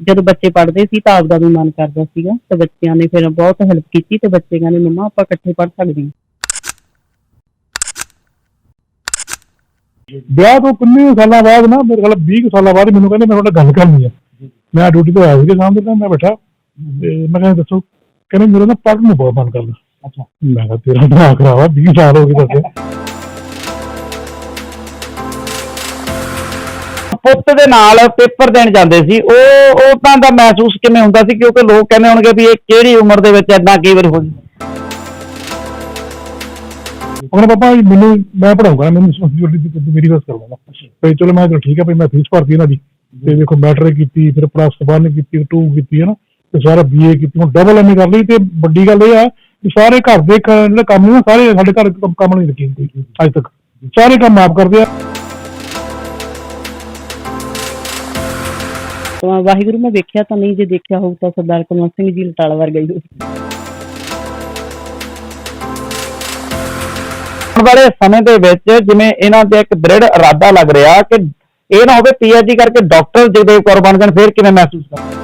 ਜਦੋਂ ਬੱਚੇ ਪੜ੍ਹਦੇ ਸੀ ਤਾਂ ਆਪਦਾ ਵੀ ਮਨ ਕਰਦਾ ਸੀਗਾ ਤੇ ਬੱਚਿਆਂ ਨੇ ਫਿਰ ਬਹੁਤ ਹੈਲਪ ਕੀਤੀ ਤੇ ਬੱਚੇ ਕਹਿੰਦੇ ਮੰਮਾ ਆਪਾਂ ਇਕੱਠੇ ਪੜ੍ਹ ਸਕਦੇ ਹਾਂ। ਵਿਆਹ ਤੋਂ ਕਿੰਨੇ ਸਾਲਾਂ ਬਾਅਦ ਨਾ ਮੇਰੇ ਖਿਆਲ 20 ਕੁ ਸਾਲਾਂ ਬਾਅਦ ਮੈਨੂੰ ਕਹਿੰਦੇ ਮੇਰੇ ਨਾਲ ਗੱਲ ਕਰਨੀ ਹੈ ਮੈਂ ਡਿਊਟੀ ਤੋਂ ਆਇਆ ਸੀ ਸਾਹਮਣੇ ਤਾਂ ਮੈਂ ਬੈਠਾ ਤੇ ਮੈਂ ਕਹਿੰਦਾ ਦੱਸੋ। ਕਹਿੰਦੇ ਮੇਰਾ ਨਾ ਪੜ੍ਹਨ ਨੂੰ ਬਹੁਤ ਮਨ ਕਰਦਾ। ਅੱਛਾ। ਮੈਂ ਕਿਹਾ ਤੇਰਾ ਖਰਾਬ ਆ 20 ਸਾਲ ਹੋ ਗਏ ਦੱਸੇ ਪੁੱਤ ਦੇ ਨਾਲ ਪੇਪਰ ਦੇਣ ਜਾਂਦੇ ਸੀ, ਉਹ ਉਹ ਤਾਂ ਦਾ ਮਹਿਸੂਸ ਕਿਵੇਂ ਹੁੰਦਾ ਸੀ, ਕਿਉਂਕਿ ਲੋਕ ਕਹਿੰਦੇ ਹੋਣਗੇ ਵੀ ਇਹ ਕਿਹੜੀ ਉਮਰ ਦੇ ਵਿੱਚ ਐਦਾਂ ਕਈ ਵਾਰ ਹੋ ਜੀ ਉਹ ਪਾਪਾ ਮੈਨੂੰ, ਮੈਂ ਪੜਾਉਂਗਾ ਮੈਨੂੰ ਰਿਸਪੌਂਸਿਬਿਲਟੀ ਮੇਰੀ ਬਸ ਕਰਵਾਉਣਾ। ਤੇ ਚਲੋ ਮੈਂ ਕਿਹਾ ਠੀਕ ਹੈ, ਭਈ ਮੈਂ ਫੀਸ ਭਰਤੀ ਇਹਨਾਂ ਦੀ। ਤੇ ਦੇਖੋ ਮੈਟ੍ਰਿਕ ਕੀਤੀ, ਫਿਰ ਪਲੱਸ 1 ਕੀਤੀ 2 ਕੀਤੀ ਹੈ ਨਾ ਤੇ ਸਾਰਾ ਬੀਏ ਕੀਤੀ, ਹੁਣ ਡਬਲ ਐਮਏ ਕਰ ਲਈ, ਤੇ ਵੱਡੀ ਗੱਲ ਇਹ ਆ ਕਿ ਸਾਰੇ ਘਰ ਦੇ ਕੰਮ ਨਾ ਸਾਰੇ ਸਾਡੇ ਘਰ ਕੰਮ ਕੰਮ ਨਹੀਂ ਲੱਗੇ ਅੱਜ ਤੱਕ। ਸਾਰੇ ਕੰਮ ਆਪ ਕਰਦੇ ਆ। ਤਾਂ ਵਾਹਿਗੁਰੂ ਮੈਂ ਵੇਖਿਆ ਤਾਂ ਨਹੀਂ ਜੇ ਦੇਖਿਆ ਹੋਊ ਤਾਂ ਸਰਦਾਰ ਕੁਲਵੰਤ ਸਿੰਘ ਜੀ ਲਟਾਲ ਵਰਗਾ ਹੀ ਹੋਊ। ਆਉਣ ਵਾਲੇ ਸਮੇਂ ਦੇ ਵਿੱਚ ਜਿਵੇਂ ਇਹਨਾਂ ਦੇ ਇੱਕ ਦ੍ਰਿੜ ਇਰਾਦਾ ਲੱਗ ਰਿਹਾ ਕਿ ਇਹ ਨਾ ਹੋਵੇ ਪੀਐਚਡੀ ਕਰਕੇ ਡਾਕਟਰ ਜਗਦੇਵ ਕੌਰ ਬਣ ਜਾਣ ਫਿਰ ਕਿਵੇਂ ਮਹਿਸੂਸ ਕਰ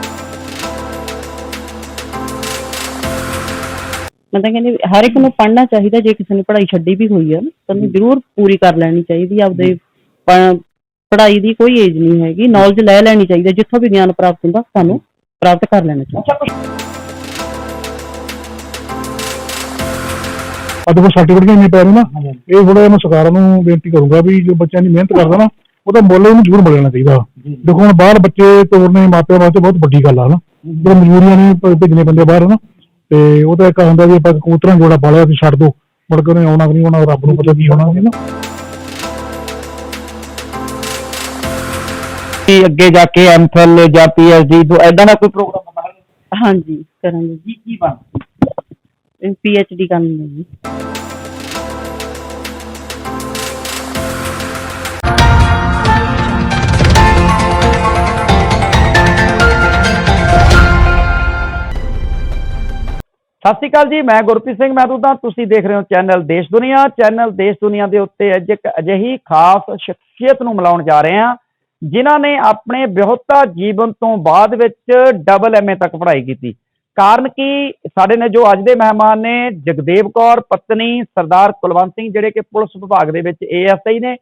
ਮੈਂ ਤਾਂ ਕਹਿੰਦੀ ਹਰ ਇੱਕ ਨੂੰ ਪੜ੍ਹਨਾ ਚਾਹੀਦਾ ਜੇ ਕਿਸੇ ਨੇ ਪੜ੍ਹਾਈ ਛੱਡੀ ਵੀ ਹੋਈ ਆ ਤਾਂ ਉਹਨੂੰ ਜ਼ਰੂਰ ਪੂਰੀ ਕਰ ਲੈਣੀ ਚਾਹੀਦੀ ਆਪਦੇ ਪੜ੍ਹਾਈ ਦੀ ਕੋਈ ਏਜ ਨਹੀਂ ਹੈਗੀ ਨੌਲੇਜ ਲੈ ਲੈਣੀ ਚਾਹੀਦੀ ਹੈ ਜਿੱਥੋਂ ਵੀ ਗਿਆਨ ਪ੍ਰਾਪਤ ਹੁੰਦਾ ਸਾਨੂੰ ਪ੍ਰਾਪਤ ਕਰ ਲੈਣਾ ਚਾਹੀਦਾ। ਅੱਜ ਕੋ ਸਰਟੀਫਿਕੇਟ ਨਹੀਂ ਪੈ ਰਹੇ ਨਾ। ਇਹ ਥੋੜਾ ਜਿਹਾ ਮੈਂ ਸਰਕਾਰਾਂ ਨੂੰ ਬੇਨਤੀ ਕਰੂੰਗਾ ਵੀ ਜੋ ਬੱਚਿਆਂ ਦੀ ਮਿਹਨਤ ਕਰਦਾ ਨਾ ਉਹਦਾ ਮੁੱਲ ਉਹਨੂੰ ਜ਼ਰੂਰ ਮਿਲਣਾ ਚਾਹੀਦਾ। ਦੇਖੋ ਹੁਣ ਬਾਹਰ ਬੱਚੇ ਤੋਰਨੇ ਮਾਪਿਆਂ ਵਾਸਤੇ ਬਹੁਤ ਵੱਡੀ ਗੱਲ ਆ ਨਾ ਜਿਹੜੇ ਮਜਬੂਰੀਆਂ ਨੇ ਭ- ਭੇਜਣੇ ਬੰਦੇ ਬਾਹਰ ਨਾ ਤੇ ਉਹ ਤਾਂ ਇੱਕ ਹੁੰਦਾ ਵੀ ਆਪਾਂ ਕਬੂਤਰਾਂ ਜੋੜਾ ਪਾਲਿਆ ਤੇ ਛੱਡ ਦੋ। ਮੁੜ ਕੇ ਉਹਨੇ ਆਉਣਾ ਕਿ ਨਹੀਂ ਆਉਣਾ ਰੱਬ ਨੂੰ ਪਤਾ ਕੀ ਹੋਣਾ ਹੈ ਨਾ। ਕਿ ਅੱਗੇ ਜਾ ਕੇ ਐਮਫਿਲ ਜਾਂ ਪੀਐਚਡੀ ਤੋਂ ਐਦਾਂ ਦਾ ਕੋਈ ਪ੍ਰੋਗਰਾਮ ਬਣਾ ਰਹੇ ਹਾਂਜੀ ਕਰਾਂਗੇ ਕੀ ਕੀ ਬਣ ਜੀ ਪੀ ਐਚ ਡੀ ਕਰਨੀ ਹੈ ਜੀ। ਸਤਿ ਸ਼੍ਰੀ ਅਕਾਲ ਜੀ ਮੈਂ ਗੁਰਪ੍ਰੀਤ ਸਿੰਘ ਮੈਂ ਤਾਂ ਤੁਸੀਂ ਦੇਖ ਰਹੇ ਹੋ ਚੈਨਲ ਦੇਸ਼ ਦੁਨੀਆ। ਚੈਨਲ ਦੇਸ਼ ਦੁਨੀਆ ਦੇ ਉੱਤੇ ਅੱਜ ਇੱਕ ਅਜਿਹੀ ਖਾਸ ਸ਼ਖਸੀਅਤ ਨੂੰ ਮਿਲਾਉਣ ਜਾ ਰਹੇ ਹਾਂ। ਜਿਨ੍ਹਾਂ ਨੇ ਆਪਣੇ ਵਿਆਹੁਤਾ ਜੀਵਨ ਤੋਂ ਬਾਅਦ ਵਿੱਚ ਡਬਲ ਐਮਏ ਤੱਕ ਪੜ੍ਹਾਈ ਕੀਤੀ। ਕਾਰਨ ਕਿ? ਸਾਡੇ ਨੇ ਜੋ ਅੱਜ ਦੇ ਮਹਿਮਾਨ ਨੇ, ਜਗਦੇਵ ਕੌਰ, ਪਤਨੀ ਸਰਦਾਰ ਕੁਲਵੰਤ ਸਿੰਘ, ਜਿਹੜੇ ਕਿ ਪੁਲਿਸ ਵਿਭਾਗ ਦੇ ਵਿੱਚ ਏਐਸਆਈ ਨੇ,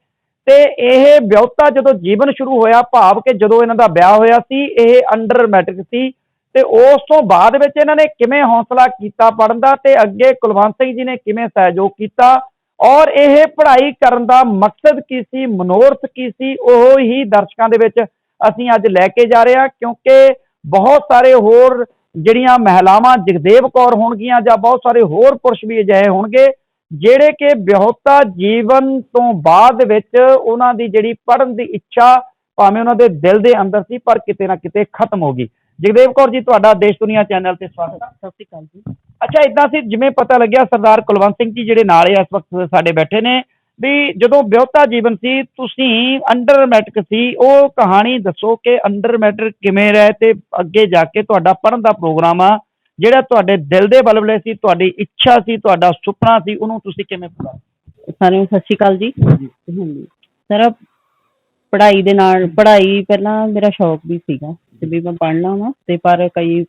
ਤੇ ਇਹ ਵਿਆਹੁਤਾ ਜਦੋਂ ਜੀਵਨ ਸ਼ੁਰੂ ਹੋਇਆ, ਭਾਵ ਕਿ ਜਦੋਂ ਇਹਨਾਂ ਦਾ ਵਿਆਹ ਹੋਇਆ ਸੀ, ਇਹ ਅੰਡਰ ਮੈਟ੍ਰਿਕ ਸੀ, ਤੇ ਉਸ ਤੋਂ ਬਾਅਦ ਵਿੱਚ ਇਹਨਾਂ ਨੇ ਕਿਵੇਂ ਹੌਸਲਾ ਕੀਤਾ ਪੜਨ ਦਾ, ਤੇ ਅੱਗੇ ਕੁਲਵੰਤ ਸਿੰਘ ਜੀ ਨੇ ਕਿਵੇਂ ਸਹਿਯੋਗ ਕੀਤਾ ਔਰ ਇਹ ਪੜ੍ਹਾਈ ਕਰਨ ਦਾ ਮਕਸਦ ਕੀ ਸੀ, ਮਨੋਰਥ ਕੀ ਸੀ, ਉਹ ਹੀ ਦਰਸ਼ਕਾਂ ਦੇ ਵਿੱਚ ਅਸੀਂ ਅੱਜ ਲੈ ਕੇ ਜਾ ਰਹੇ ਹਾਂ, ਕਿਉਂਕਿ ਬਹੁਤ ਸਾਰੇ ਹੋਰ ਜਿਹੜੀਆਂ ਮਹਿਲਾਵਾਂ, ਜਗਦੇਵ ਕੌਰ ਹੋਣਗੀਆਂ ਜਾਂ ਬਹੁਤ ਸਾਰੇ ਹੋਰ ਪੁਰਸ਼ ਵੀ ਅਜਿਹੇ ਹੋਣਗੇ, ਜਿਹੜੇ ਕਿ ਵਿਆਹੁਤਾ ਜੀਵਨ ਤੋਂ ਬਾਅਦ ਵਿੱਚ ਉਹਨਾਂ ਦੀ ਜਿਹੜੀ ਪੜਨ ਦੀ ਇੱਛਾ ਭਾਵੇਂ ਉਹਨਾਂ ਦੇ ਦਿਲ ਦੇ ਅੰਦਰ ਸੀ, ਪਰ ਕਿਤੇ ਨਾ ਕਿਤੇ ਖਤਮ ਹੋ ਗਈ। ਜਗਦੇਵ ਕੌਰ ਜੀ, ਤੁਹਾਡਾ ਦੇਸ਼ ਦੁਨੀਆ ਚੈਨਲ ਤੇ ਸਵਾਗਤ ਹੈ। ਸਤਿ ਸ਼੍ਰੀ ਅਕਾਲ ਜੀ। ਅੱਛਾ ਇਦਾਂ ਸੀ ਜਿਵੇਂ ਪਤਾ ਲੱਗਿਆ ਸਰਦਾਰ ਕੁਲਵੰਤ ਸਿੰਘ ਜੀ ਜਿਹੜੇ ਨਾਲ ਇਸ ਵਕਤ ਸਾਡੇ ਬੈਠੇ ਨੇ ਵੀ ਜਦੋਂ ਵਿਆਹੁਤਾ ਜੀਵਨ ਸੀ ਤੁਸੀਂ ਅੰਡਰ ਮੈਟ੍ਰਿਕ ਸੀ ਉਹ ਕਹਾਣੀ ਦੱਸੋ ਕਿ ਅੰਡਰ ਮੈਟ੍ਰਿਕ ਕਿਵੇਂ ਰਹੇ ਤੇ ਅੱਗੇ ਜਾ ਕੇ ਤੁਹਾਡਾ ਪੜ੍ਹਨ ਦਾ ਪ੍ਰੋਗਰਾਮ ਆ ਜਿਹੜਾ ਤੁਹਾਡੇ ਦਿਲ ਦੇ ਬਲਬਲੇ ਸੀ ਤੁਹਾਡੀ ਇੱਛਾ ਸੀ ਤੁਹਾਡਾ ਸੁਪਨਾ ਸੀ ਉਹਨੂੰ ਤੁਸੀਂ ਕਿਵੇਂ ਪੂਰਾ ਸਾਰਿਆਂ ਨੂੰ ਸਤਿ ਸ਼੍ਰੀ ਅਕਾਲ ਜੀ। ਹਾਂਜੀ। ਸਰ ਪੜ੍ਹਾਈ ਦੇ ਨਾਲ ਪੜ੍ਹਾਈ ਪਹਿਲਾਂ ਮੇਰਾ ਸ਼ੌਕ ਵੀ ਸੀਗਾ ਤੇ ਵੀ ਮੈਂ ਪੜ੍ਹਨਾ ਵਾ ਤੇ ਪਰ ਕਈ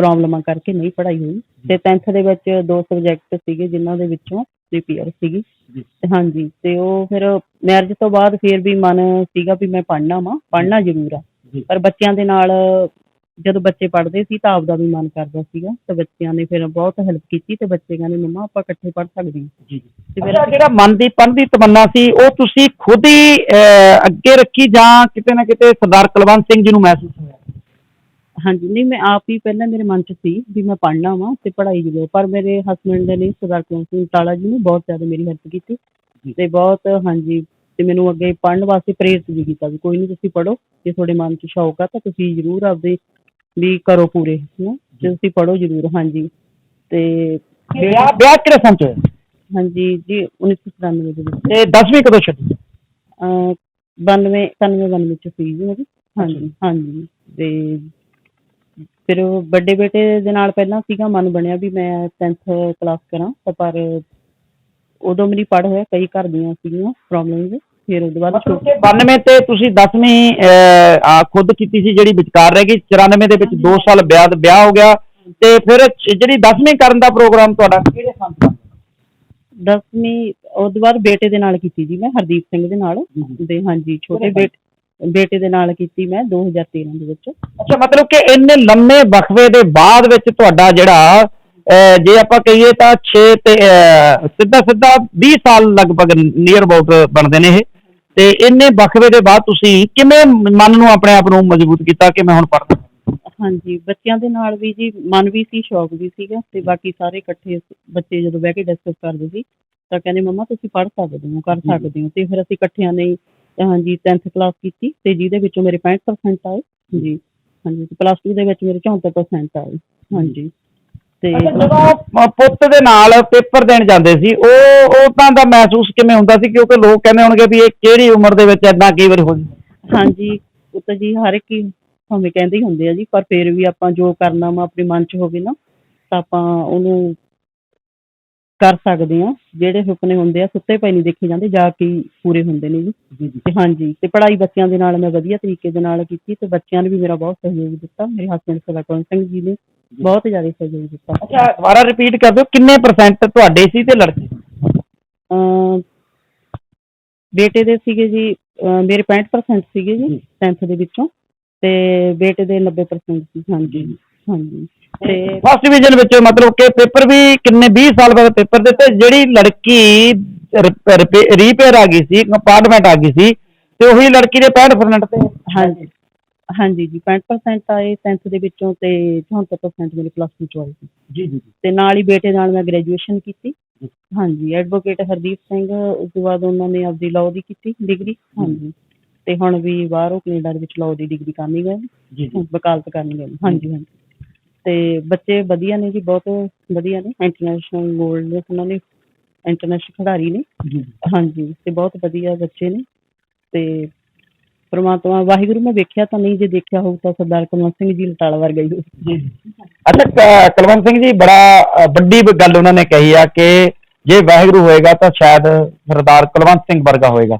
ਪ੍ਰੋਬਲਮਾਂ ਕਰਕੇ ਨਹੀਂ ਪੜ੍ਹਾਈ ਹੋਈ। ਤੇ 10th ਦੇ ਵਿੱਚ ਦੋ ਸਬਜੈਕਟ ਸੀਗੇ ਜਿਨ੍ਹਾਂ ਦੇ ਵਿੱਚੋਂ ਪੀਪੀਆਰ ਸੀਗੀ। ਤੇ ਹਾਂਜੀ ਤੇ ਉਹ ਫਿਰ ਮੈਰਿਜ ਤੋਂ ਬਾਅਦ ਫਿਰ ਵੀ ਮਨ ਸੀਗਾ ਵੀ ਮੈਂ ਪੜ੍ਹਨਾ ਵਾ ਪੜ੍ਹਨਾ ਜ਼ਰੂਰ ਆ। ਜੀ। ਪਰ ਬੱਚਿਆਂ ਦੇ ਨਾਲ ਜਦੋਂ ਬੱਚੇ ਪੜ੍ਹਦੇ ਸੀ ਤਾਂ ਆਪਦਾ ਵੀ ਮਨ ਕਰਦਾ ਸੀਗਾ। ਤੇ ਬੱਚਿਆਂ ਨੇ ਫਿਰ ਬਹੁਤ ਹੈਲਪ ਕੀਤੀ ਤੇ ਬੱਚੇ ਕਹਿੰਦੇ ਮੰਮਾ ਆਪਾਂ ਇਕੱਠੇ ਪੜ੍ਹ ਸਕਦੇ ਹਾਂ। ਜੀ ਤੇ ਜਿਹੜਾ ਮਨ ਦੀ ਪੜ੍ਹਨ ਦੀ ਤਮੰਨਾ ਸੀ ਉਹ ਤੁਸੀਂ ਖੁਦ ਹੀ ਅਹ, ਅੱਗੇ ਰੱਖੀ ਜਾਂ ਕਿਤੇ ਨਾ ਕਿਤੇ ਸਰਦਾਰ ਕੁਲਵੰਤ ਸਿੰਘ ਜੀ ਨੂੰ ਮਹਿਸੂਸ ਹੋਇਆ? ਹਾਂਜੀ ਨਹੀਂ ਮੈਂ ਆਪ ਹੀ ਪਹਿਲਾਂ ਮੇਰੇ ਮਨ 'ਚ ਸੀ ਵੀ ਮੈਂ ਪੜ੍ਹਨਾ ਵਾਂ ਤੇ ਪੜ੍ਹਾਈ ਜ਼ਰੂਰ ਪਰ ਮੇਰੇ ਹਸਬੰਡ ਨੇ ਸਰਦਾਰ ਕੁਲਵੰਤ ਸਿੰਘ ਟਾਲਾ ਜੀ ਨੇ ਬਹੁਤ ਜ਼ਿਆਦਾ ਮੇਰੀ ਹੈਲਪ ਕੀਤੀ ਜੀ। ਤੇ ਬਹੁਤ ਹਾਂਜੀ ਤੇ ਮੈਨੂੰ ਅੱਗੇ ਪੜ੍ਹਨ ਵਾਸਤੇ ਪ੍ਰੇਰਿਤ ਵੀ ਕੀਤਾ ਵੀ ਕੋਈ ਨਹੀਂ ਤੁਸੀਂ ਪੜ੍ਹੋ ਜੇ ਤੁਹਾਡੇ ਮਨ 'ਚ ਸ਼ੌਕ ਆ ਤਾਂ ਤੁਸੀਂ ਜ਼ਰੂਰ ਆਪਦੇ ਵੀ ਕਰੋ ਪੂਰੇ ਤੇ ਤੁਸੀਂ ਪੜ੍ਹੋ ਜ਼ਰੂਰ ਹਾਂਜੀ ਤੇ ਵਿਆਹ ਵਿਆਹ ਕਿਹੜੇ ਸੰਨ ਚ ਹੋਇਆ? ਹਾਂਜੀ ਜੀ 1997 ਦੇ ਵਿੱਚ। ਤੇ 10ਵੀਂ ਕਦੋਂ ਛੱਡੀ? 92 91 92 ਚ ਸੀ ਜੀ ਮੇਰੀ ਹਾਂਜੀ ਹਾਂਜੀ ਤੇ ਫਿਰ ਉਹ ਵੱਡੇ ਬੇਟੇ ਦੇ ਨਾਲ ਪਹਿਲਾਂ ਸੀਗਾ ਮਨ ਬਣਿਆ ਵੀ ਮੈਂ 10th ਕਲਾਸ ਕਰਾਂ ਤਾਂ ਪਰ ਉਦੋਂ ਮੇਰੀ ਪੜ੍ਹ ਹੋਇਆ ਕਈ ਘਰ ਦੀਆਂ ਸੀਗੀਆਂ ਪ੍ਰੋਬਲਮਸ ਫਿਰ ਉਹਦੇ ਬਾਅਦ ਮਤਲਬ ਛੋਟੇ ਕਿ 92 ਤੇ ਤੁਸੀਂ 10ਵੀਂ ਆ ਖੁਦ ਕੀਤੀ ਸੀ ਜਿਹੜੀ ਵਿਚਕਾਰ ਰਹਿ ਗਈ 94 ਦੇ ਵਿੱਚ 2 ਸਾਲ ਬਾਅਦ ਵਿਆਹ ਹੋ ਗਿਆ ਤੇ ਫਿਰ ਜਿਹੜੀ 10ਵੀਂ ਕਰਨ ਦਾ ਪ੍ਰੋਗਰਾਮ ਤੁਹਾਡਾ ਕਿਹੜੇ ਸੰਨ ਦਾ? ਦਸਵੀਂ ਉਹਦੇ ਬਾਅਦ ਬੇਟੇ ਦੇ ਨਾਲ ਕੀਤੀ ਜੀ ਮੈਂ ਹਰਦੀਪ ਸਿੰਘ ਦੇ ਨਾਲ ਤੇ ਹਾਂਜੀ ਛੋਟੇ ਬੇਟੇ ਬੇਟੇ ਦੇ ਨਾਲ ਕੀਤੀ ਮੈਂ 2013 ਦੇ ਵਿੱਚ। ਅੱਛਾ ਮਤਲਬ ਕਿ ਇੰਨੇ ਲੰਮੇ ਵਕਫੇ ਦੇ ਬਾਅਦ ਵਿੱਚ ਤੁਹਾਡਾ ਜਿਹੜਾ ਅਹ, ਜੇ ਆਪਾਂ ਕਹੀਏ ਤਾਂ 6 ਤੇ ਅਹ, ਸਿੱਧਾ ਸਿੱਧਾ 20 ਸਾਲ ਲਗਭਗ ਨੀਅਰ ਅਬਾਊਟ ਬਣਦੇ ਨੇ ਇਹ। ਤੇ ਇੰਨੇ ਵਕਫੇ ਦੇ ਬਾਅਦ ਤੁਸੀਂ ਕਿਵੇਂ ਮਨ ਨੂੰ ਆਪਣੇ ਆਪ ਨੂੰ ਮਜ਼ਬੂਤ ਕੀਤਾ ਕਿ ਮੈਂ ਹੁਣ ਪੜ੍ਹਦਾ? ਹਾਂਜੀ ਬੱਚਿਆਂ ਦੇ ਨਾਲ ਵੀ ਜੀ ਮਨ ਵੀ ਸੀ ਸ਼ੌਕ ਵੀ ਸੀਗਾ ਤੇ ਬਾਕੀ ਸਾਰੇ ਇਕੱਠੇ ਬੱਚੇ ਜਦੋਂ ਬਹਿ ਕੇ ਡਿਸਕਸ ਕਰਦੇ ਸੀ ਤਾਂ ਕਹਿੰਦੇ ਮੰਮਾ ਤੁਸੀਂ ਪੜ੍ਹ ਸਕਦੇ ਹੋ ਕਰ ਸਕਦੇ ਹੋ। ਤੇ ਫਿਰ ਅਸੀਂ ਇਕੱਠਿਆਂ ਨੇ ਹਾਂਜੀ 10th ਕਲਾਸ ਕੀਤੀ ਤੇ ਜਿਹਦੇ ਵਿੱਚੋਂ ਮੇਰੇ 65% ਆਏ। ਜੀ ਹਾਂਜੀ ਪਲੱਸ 2 ਦੇ ਵਿੱਚ ਮੇਰੇ 74% ਆਏ। ਹਾਂਜੀ ਤੇ ਜਦੋਂ ਪੁੱਤ ਦੇ ਨਾਲ ਪੇਪਰ ਦੇਣ ਜਾਂਦੇ ਸੀ ਉਹ ਉਹ ਤਾਂ ਦਾ ਮਹਿਸੂਸ ਕਿਵੇਂ ਹੁੰਦਾ ਸੀ? ਕਿਉਂਕਿ ਲੋਕ ਕਹਿੰਦੇ ਹੋਣਗੇ ਵੀ ਇਹ ਕਿਹੜੀ ਉਮਰ ਦੇ ਵਿੱਚ ਏਦਾਂ ਕਈ ਵਾਰ ਹੋ ਜਾਂਦਾ। ਹਾਂਜੀ ਉਹ ਤਾਂ ਜੀ ਹਰ ਇੱਕ ਹੀ ਭਾਵੇਂ ਕਹਿੰਦੇ ਹੀ ਹੁੰਦੇ ਆ ਜੀ ਪਰ ਫਿਰ ਵੀ ਆਪਾਂ ਜੋ ਕਰਨਾ ਵਾ ਆਪਣੇ ਮਨ 'ਚ ਹੋਵੇ ਨਾ ਤਾਂ ਆਪਾਂ ਉਹਨੂੰ ਕਰ ਸਕਦੇ ਆ ਜਿਹੜੇ ਸੁਪਨੇ ਹੁੰਦੇ ਆ ਸੁੱਤੇ ਪਏ ਨਹੀਂ ਦੇਖੇ ਜਾਂਦੇ ਜਾ ਕੇ ਹੀ ਪੂਰੇ ਹੁੰਦੇ ਨੇ ਜੀ। ਤੇ ਹਾਂਜੀ ਤੇ ਪੜ੍ਹਾਈ ਬੱਚਿਆਂ ਦੇ ਨਾਲ ਮੈਂ ਵਧੀਆ ਤਰੀਕੇ ਦੇ ਨਾਲ ਕੀਤੀ ਤੇ ਬੱਚਿਆਂ ਨੇ ਵੀ ਮੇਰਾ ਬਹੁਤ ਸਹਿਯੋਗ ਦਿੱਤਾ। ਮੇਰੇ ਹਸਬੰਡ ਸਲਾਕਰਨ ਸਿੰਘ ਜੀ ਨੇ ਬਹੁਤ ਜ਼ਿਆਦਾ ਸਹਿਯੋਗ ਦਿੱਤਾ। ਅੱਛਾ ਦੁਬਾਰਾ ਰਿਪੀਟ ਕਰ ਦਿਓ ਕਿੰਨੇ ਪਰਸੈਂਟ ਤੁਹਾਡੇ ਸੀ ਤੇ ਲੜਕੇ? ਅਮ ਬੇਟੇ ਦੇ ਸੀਗੇ ਜੀ ਅਮ ਮੇਰੇ 65% ਸੀਗੇ ਜੀ 10th ਦੇ ਵਿੱਚੋਂ। ਤੇ ਬੇਟੇ ਦੇ 90% ਸੀ ਹਾਂਜੀ। ਹਾਂਜੀ। ਤੇ ਫਸਟ ਡਿਵੀਜ਼ਨ ਵਿੱਚ ਮਤਲਬ ਕਿ ਪੇਪਰ ਵੀ ਕਿੰਨੇ 20 ਸਾਲ ਬਾਅਦ ਪੇਪਰ ਦਿੱਤੇ ਜਿਹੜੀ ਲੜਕੀ ਰੀਪੇਅਰ ਆ ਗਈ ਸੀ ਕੰਪਾਰਟਮੈਂਟ ਆ ਗਈ ਸੀ ਤੇ ਉਹੀ ਲੜਕੀ ਦੇ 65% ਤੇ। ਹਾਂਜੀ। ਹਾਂਜੀ ਜੀ 65% ਆਏ 10th ਦੇ ਵਿੱਚੋਂ ਤੇ 74% ਮੇਰੇ ਪਲੱਸ 2 ਚ ਆਏ ਸੀ। ਜੀ ਜੀ ਤੇ ਨਾਲ ਹੀ ਬੇਟੇ ਨਾਲ ਮੈਂ ਗ੍ਰੈਜੂਏਸ਼ਨ ਕੀਤੀ। ਹਾਂਜੀ ਐਡਵੋਕੇਟ ਹਰਦੀਪ ਸਿੰਘ ਉਸ ਤੋਂ ਬਾਅਦ ਉਹਨਾਂ ਨੇ ਆਪਦੀ ਲਾਅ ਦੀ ਕੀਤੀ ਡਿਗਰੀ ਹਾਂਜੀ। ਤੇ ਹੁਣ ਵੀ ਬਾਹਰੋਂ ਕੈਨੇਡਾ ਦੇ ਵਿੱਚ ਲਾਅ ਦੀ ਡਿਗਰੀ ਕਰਨੀ ਗਏ ਜੀ ਵਕਾਲਤ ਕਰਨ ਗਏ ਹਾਂਜੀ ਹਾਂਜੀ। ਤੇ ਬੱਚੇ ਵਧੀਆ ਨੇ ਜੀ ਬਹੁਤ ਵਧੀਆ ਨੇ। ਇੰਟਰਨੈਸ਼ਨਲ ਗੋਲਡ ਦੇ ਉਹਨਾਂ ਨੇ ਇੰਟਰਨੈਸ਼ਨਲ ਖਿਡਾਰੀ ਨੇ। ਹਾਂਜੀ ਤੇ ਬਹੁਤ ਵਧੀਆ ਬੱਚੇ ਨੇ। ਤੇ ਪ੍ਰਮਾਤਮਾ ਵਾਹਿਗੁਰੂ ਮੈਂ ਵੇਖਿਆ ਤਾਂ ਨਹੀਂ ਜੇ ਦੇਖਿਆ ਹੋਊ ਤਾਂ ਸਰਦਾਰ ਕਮਲ ਸਿੰਘ ਜੀ ਲਟਾਲ ਵਰਗਾ ਹੀ। ਜੀ। ਅੱਛਾ ਕ- ਕੁਲਵੰਤ ਸਿੰਘ ਜੀ ਬੜਾ ਅ, ਵੱਡੀ ਗੱਲ ਉਹਨਾਂ ਨੇ ਕਹੀ ਆ ਕਿ ਜੇ ਵਾਹਿਗੁਰੂ ਹੋਏਗਾ ਤਾਂ ਸ਼ਾਇਦ ਸਰਦਾਰ ਕੁਲਵੰਤ ਸਿੰਘ ਵਰਗਾ ਹੋਏਗਾ।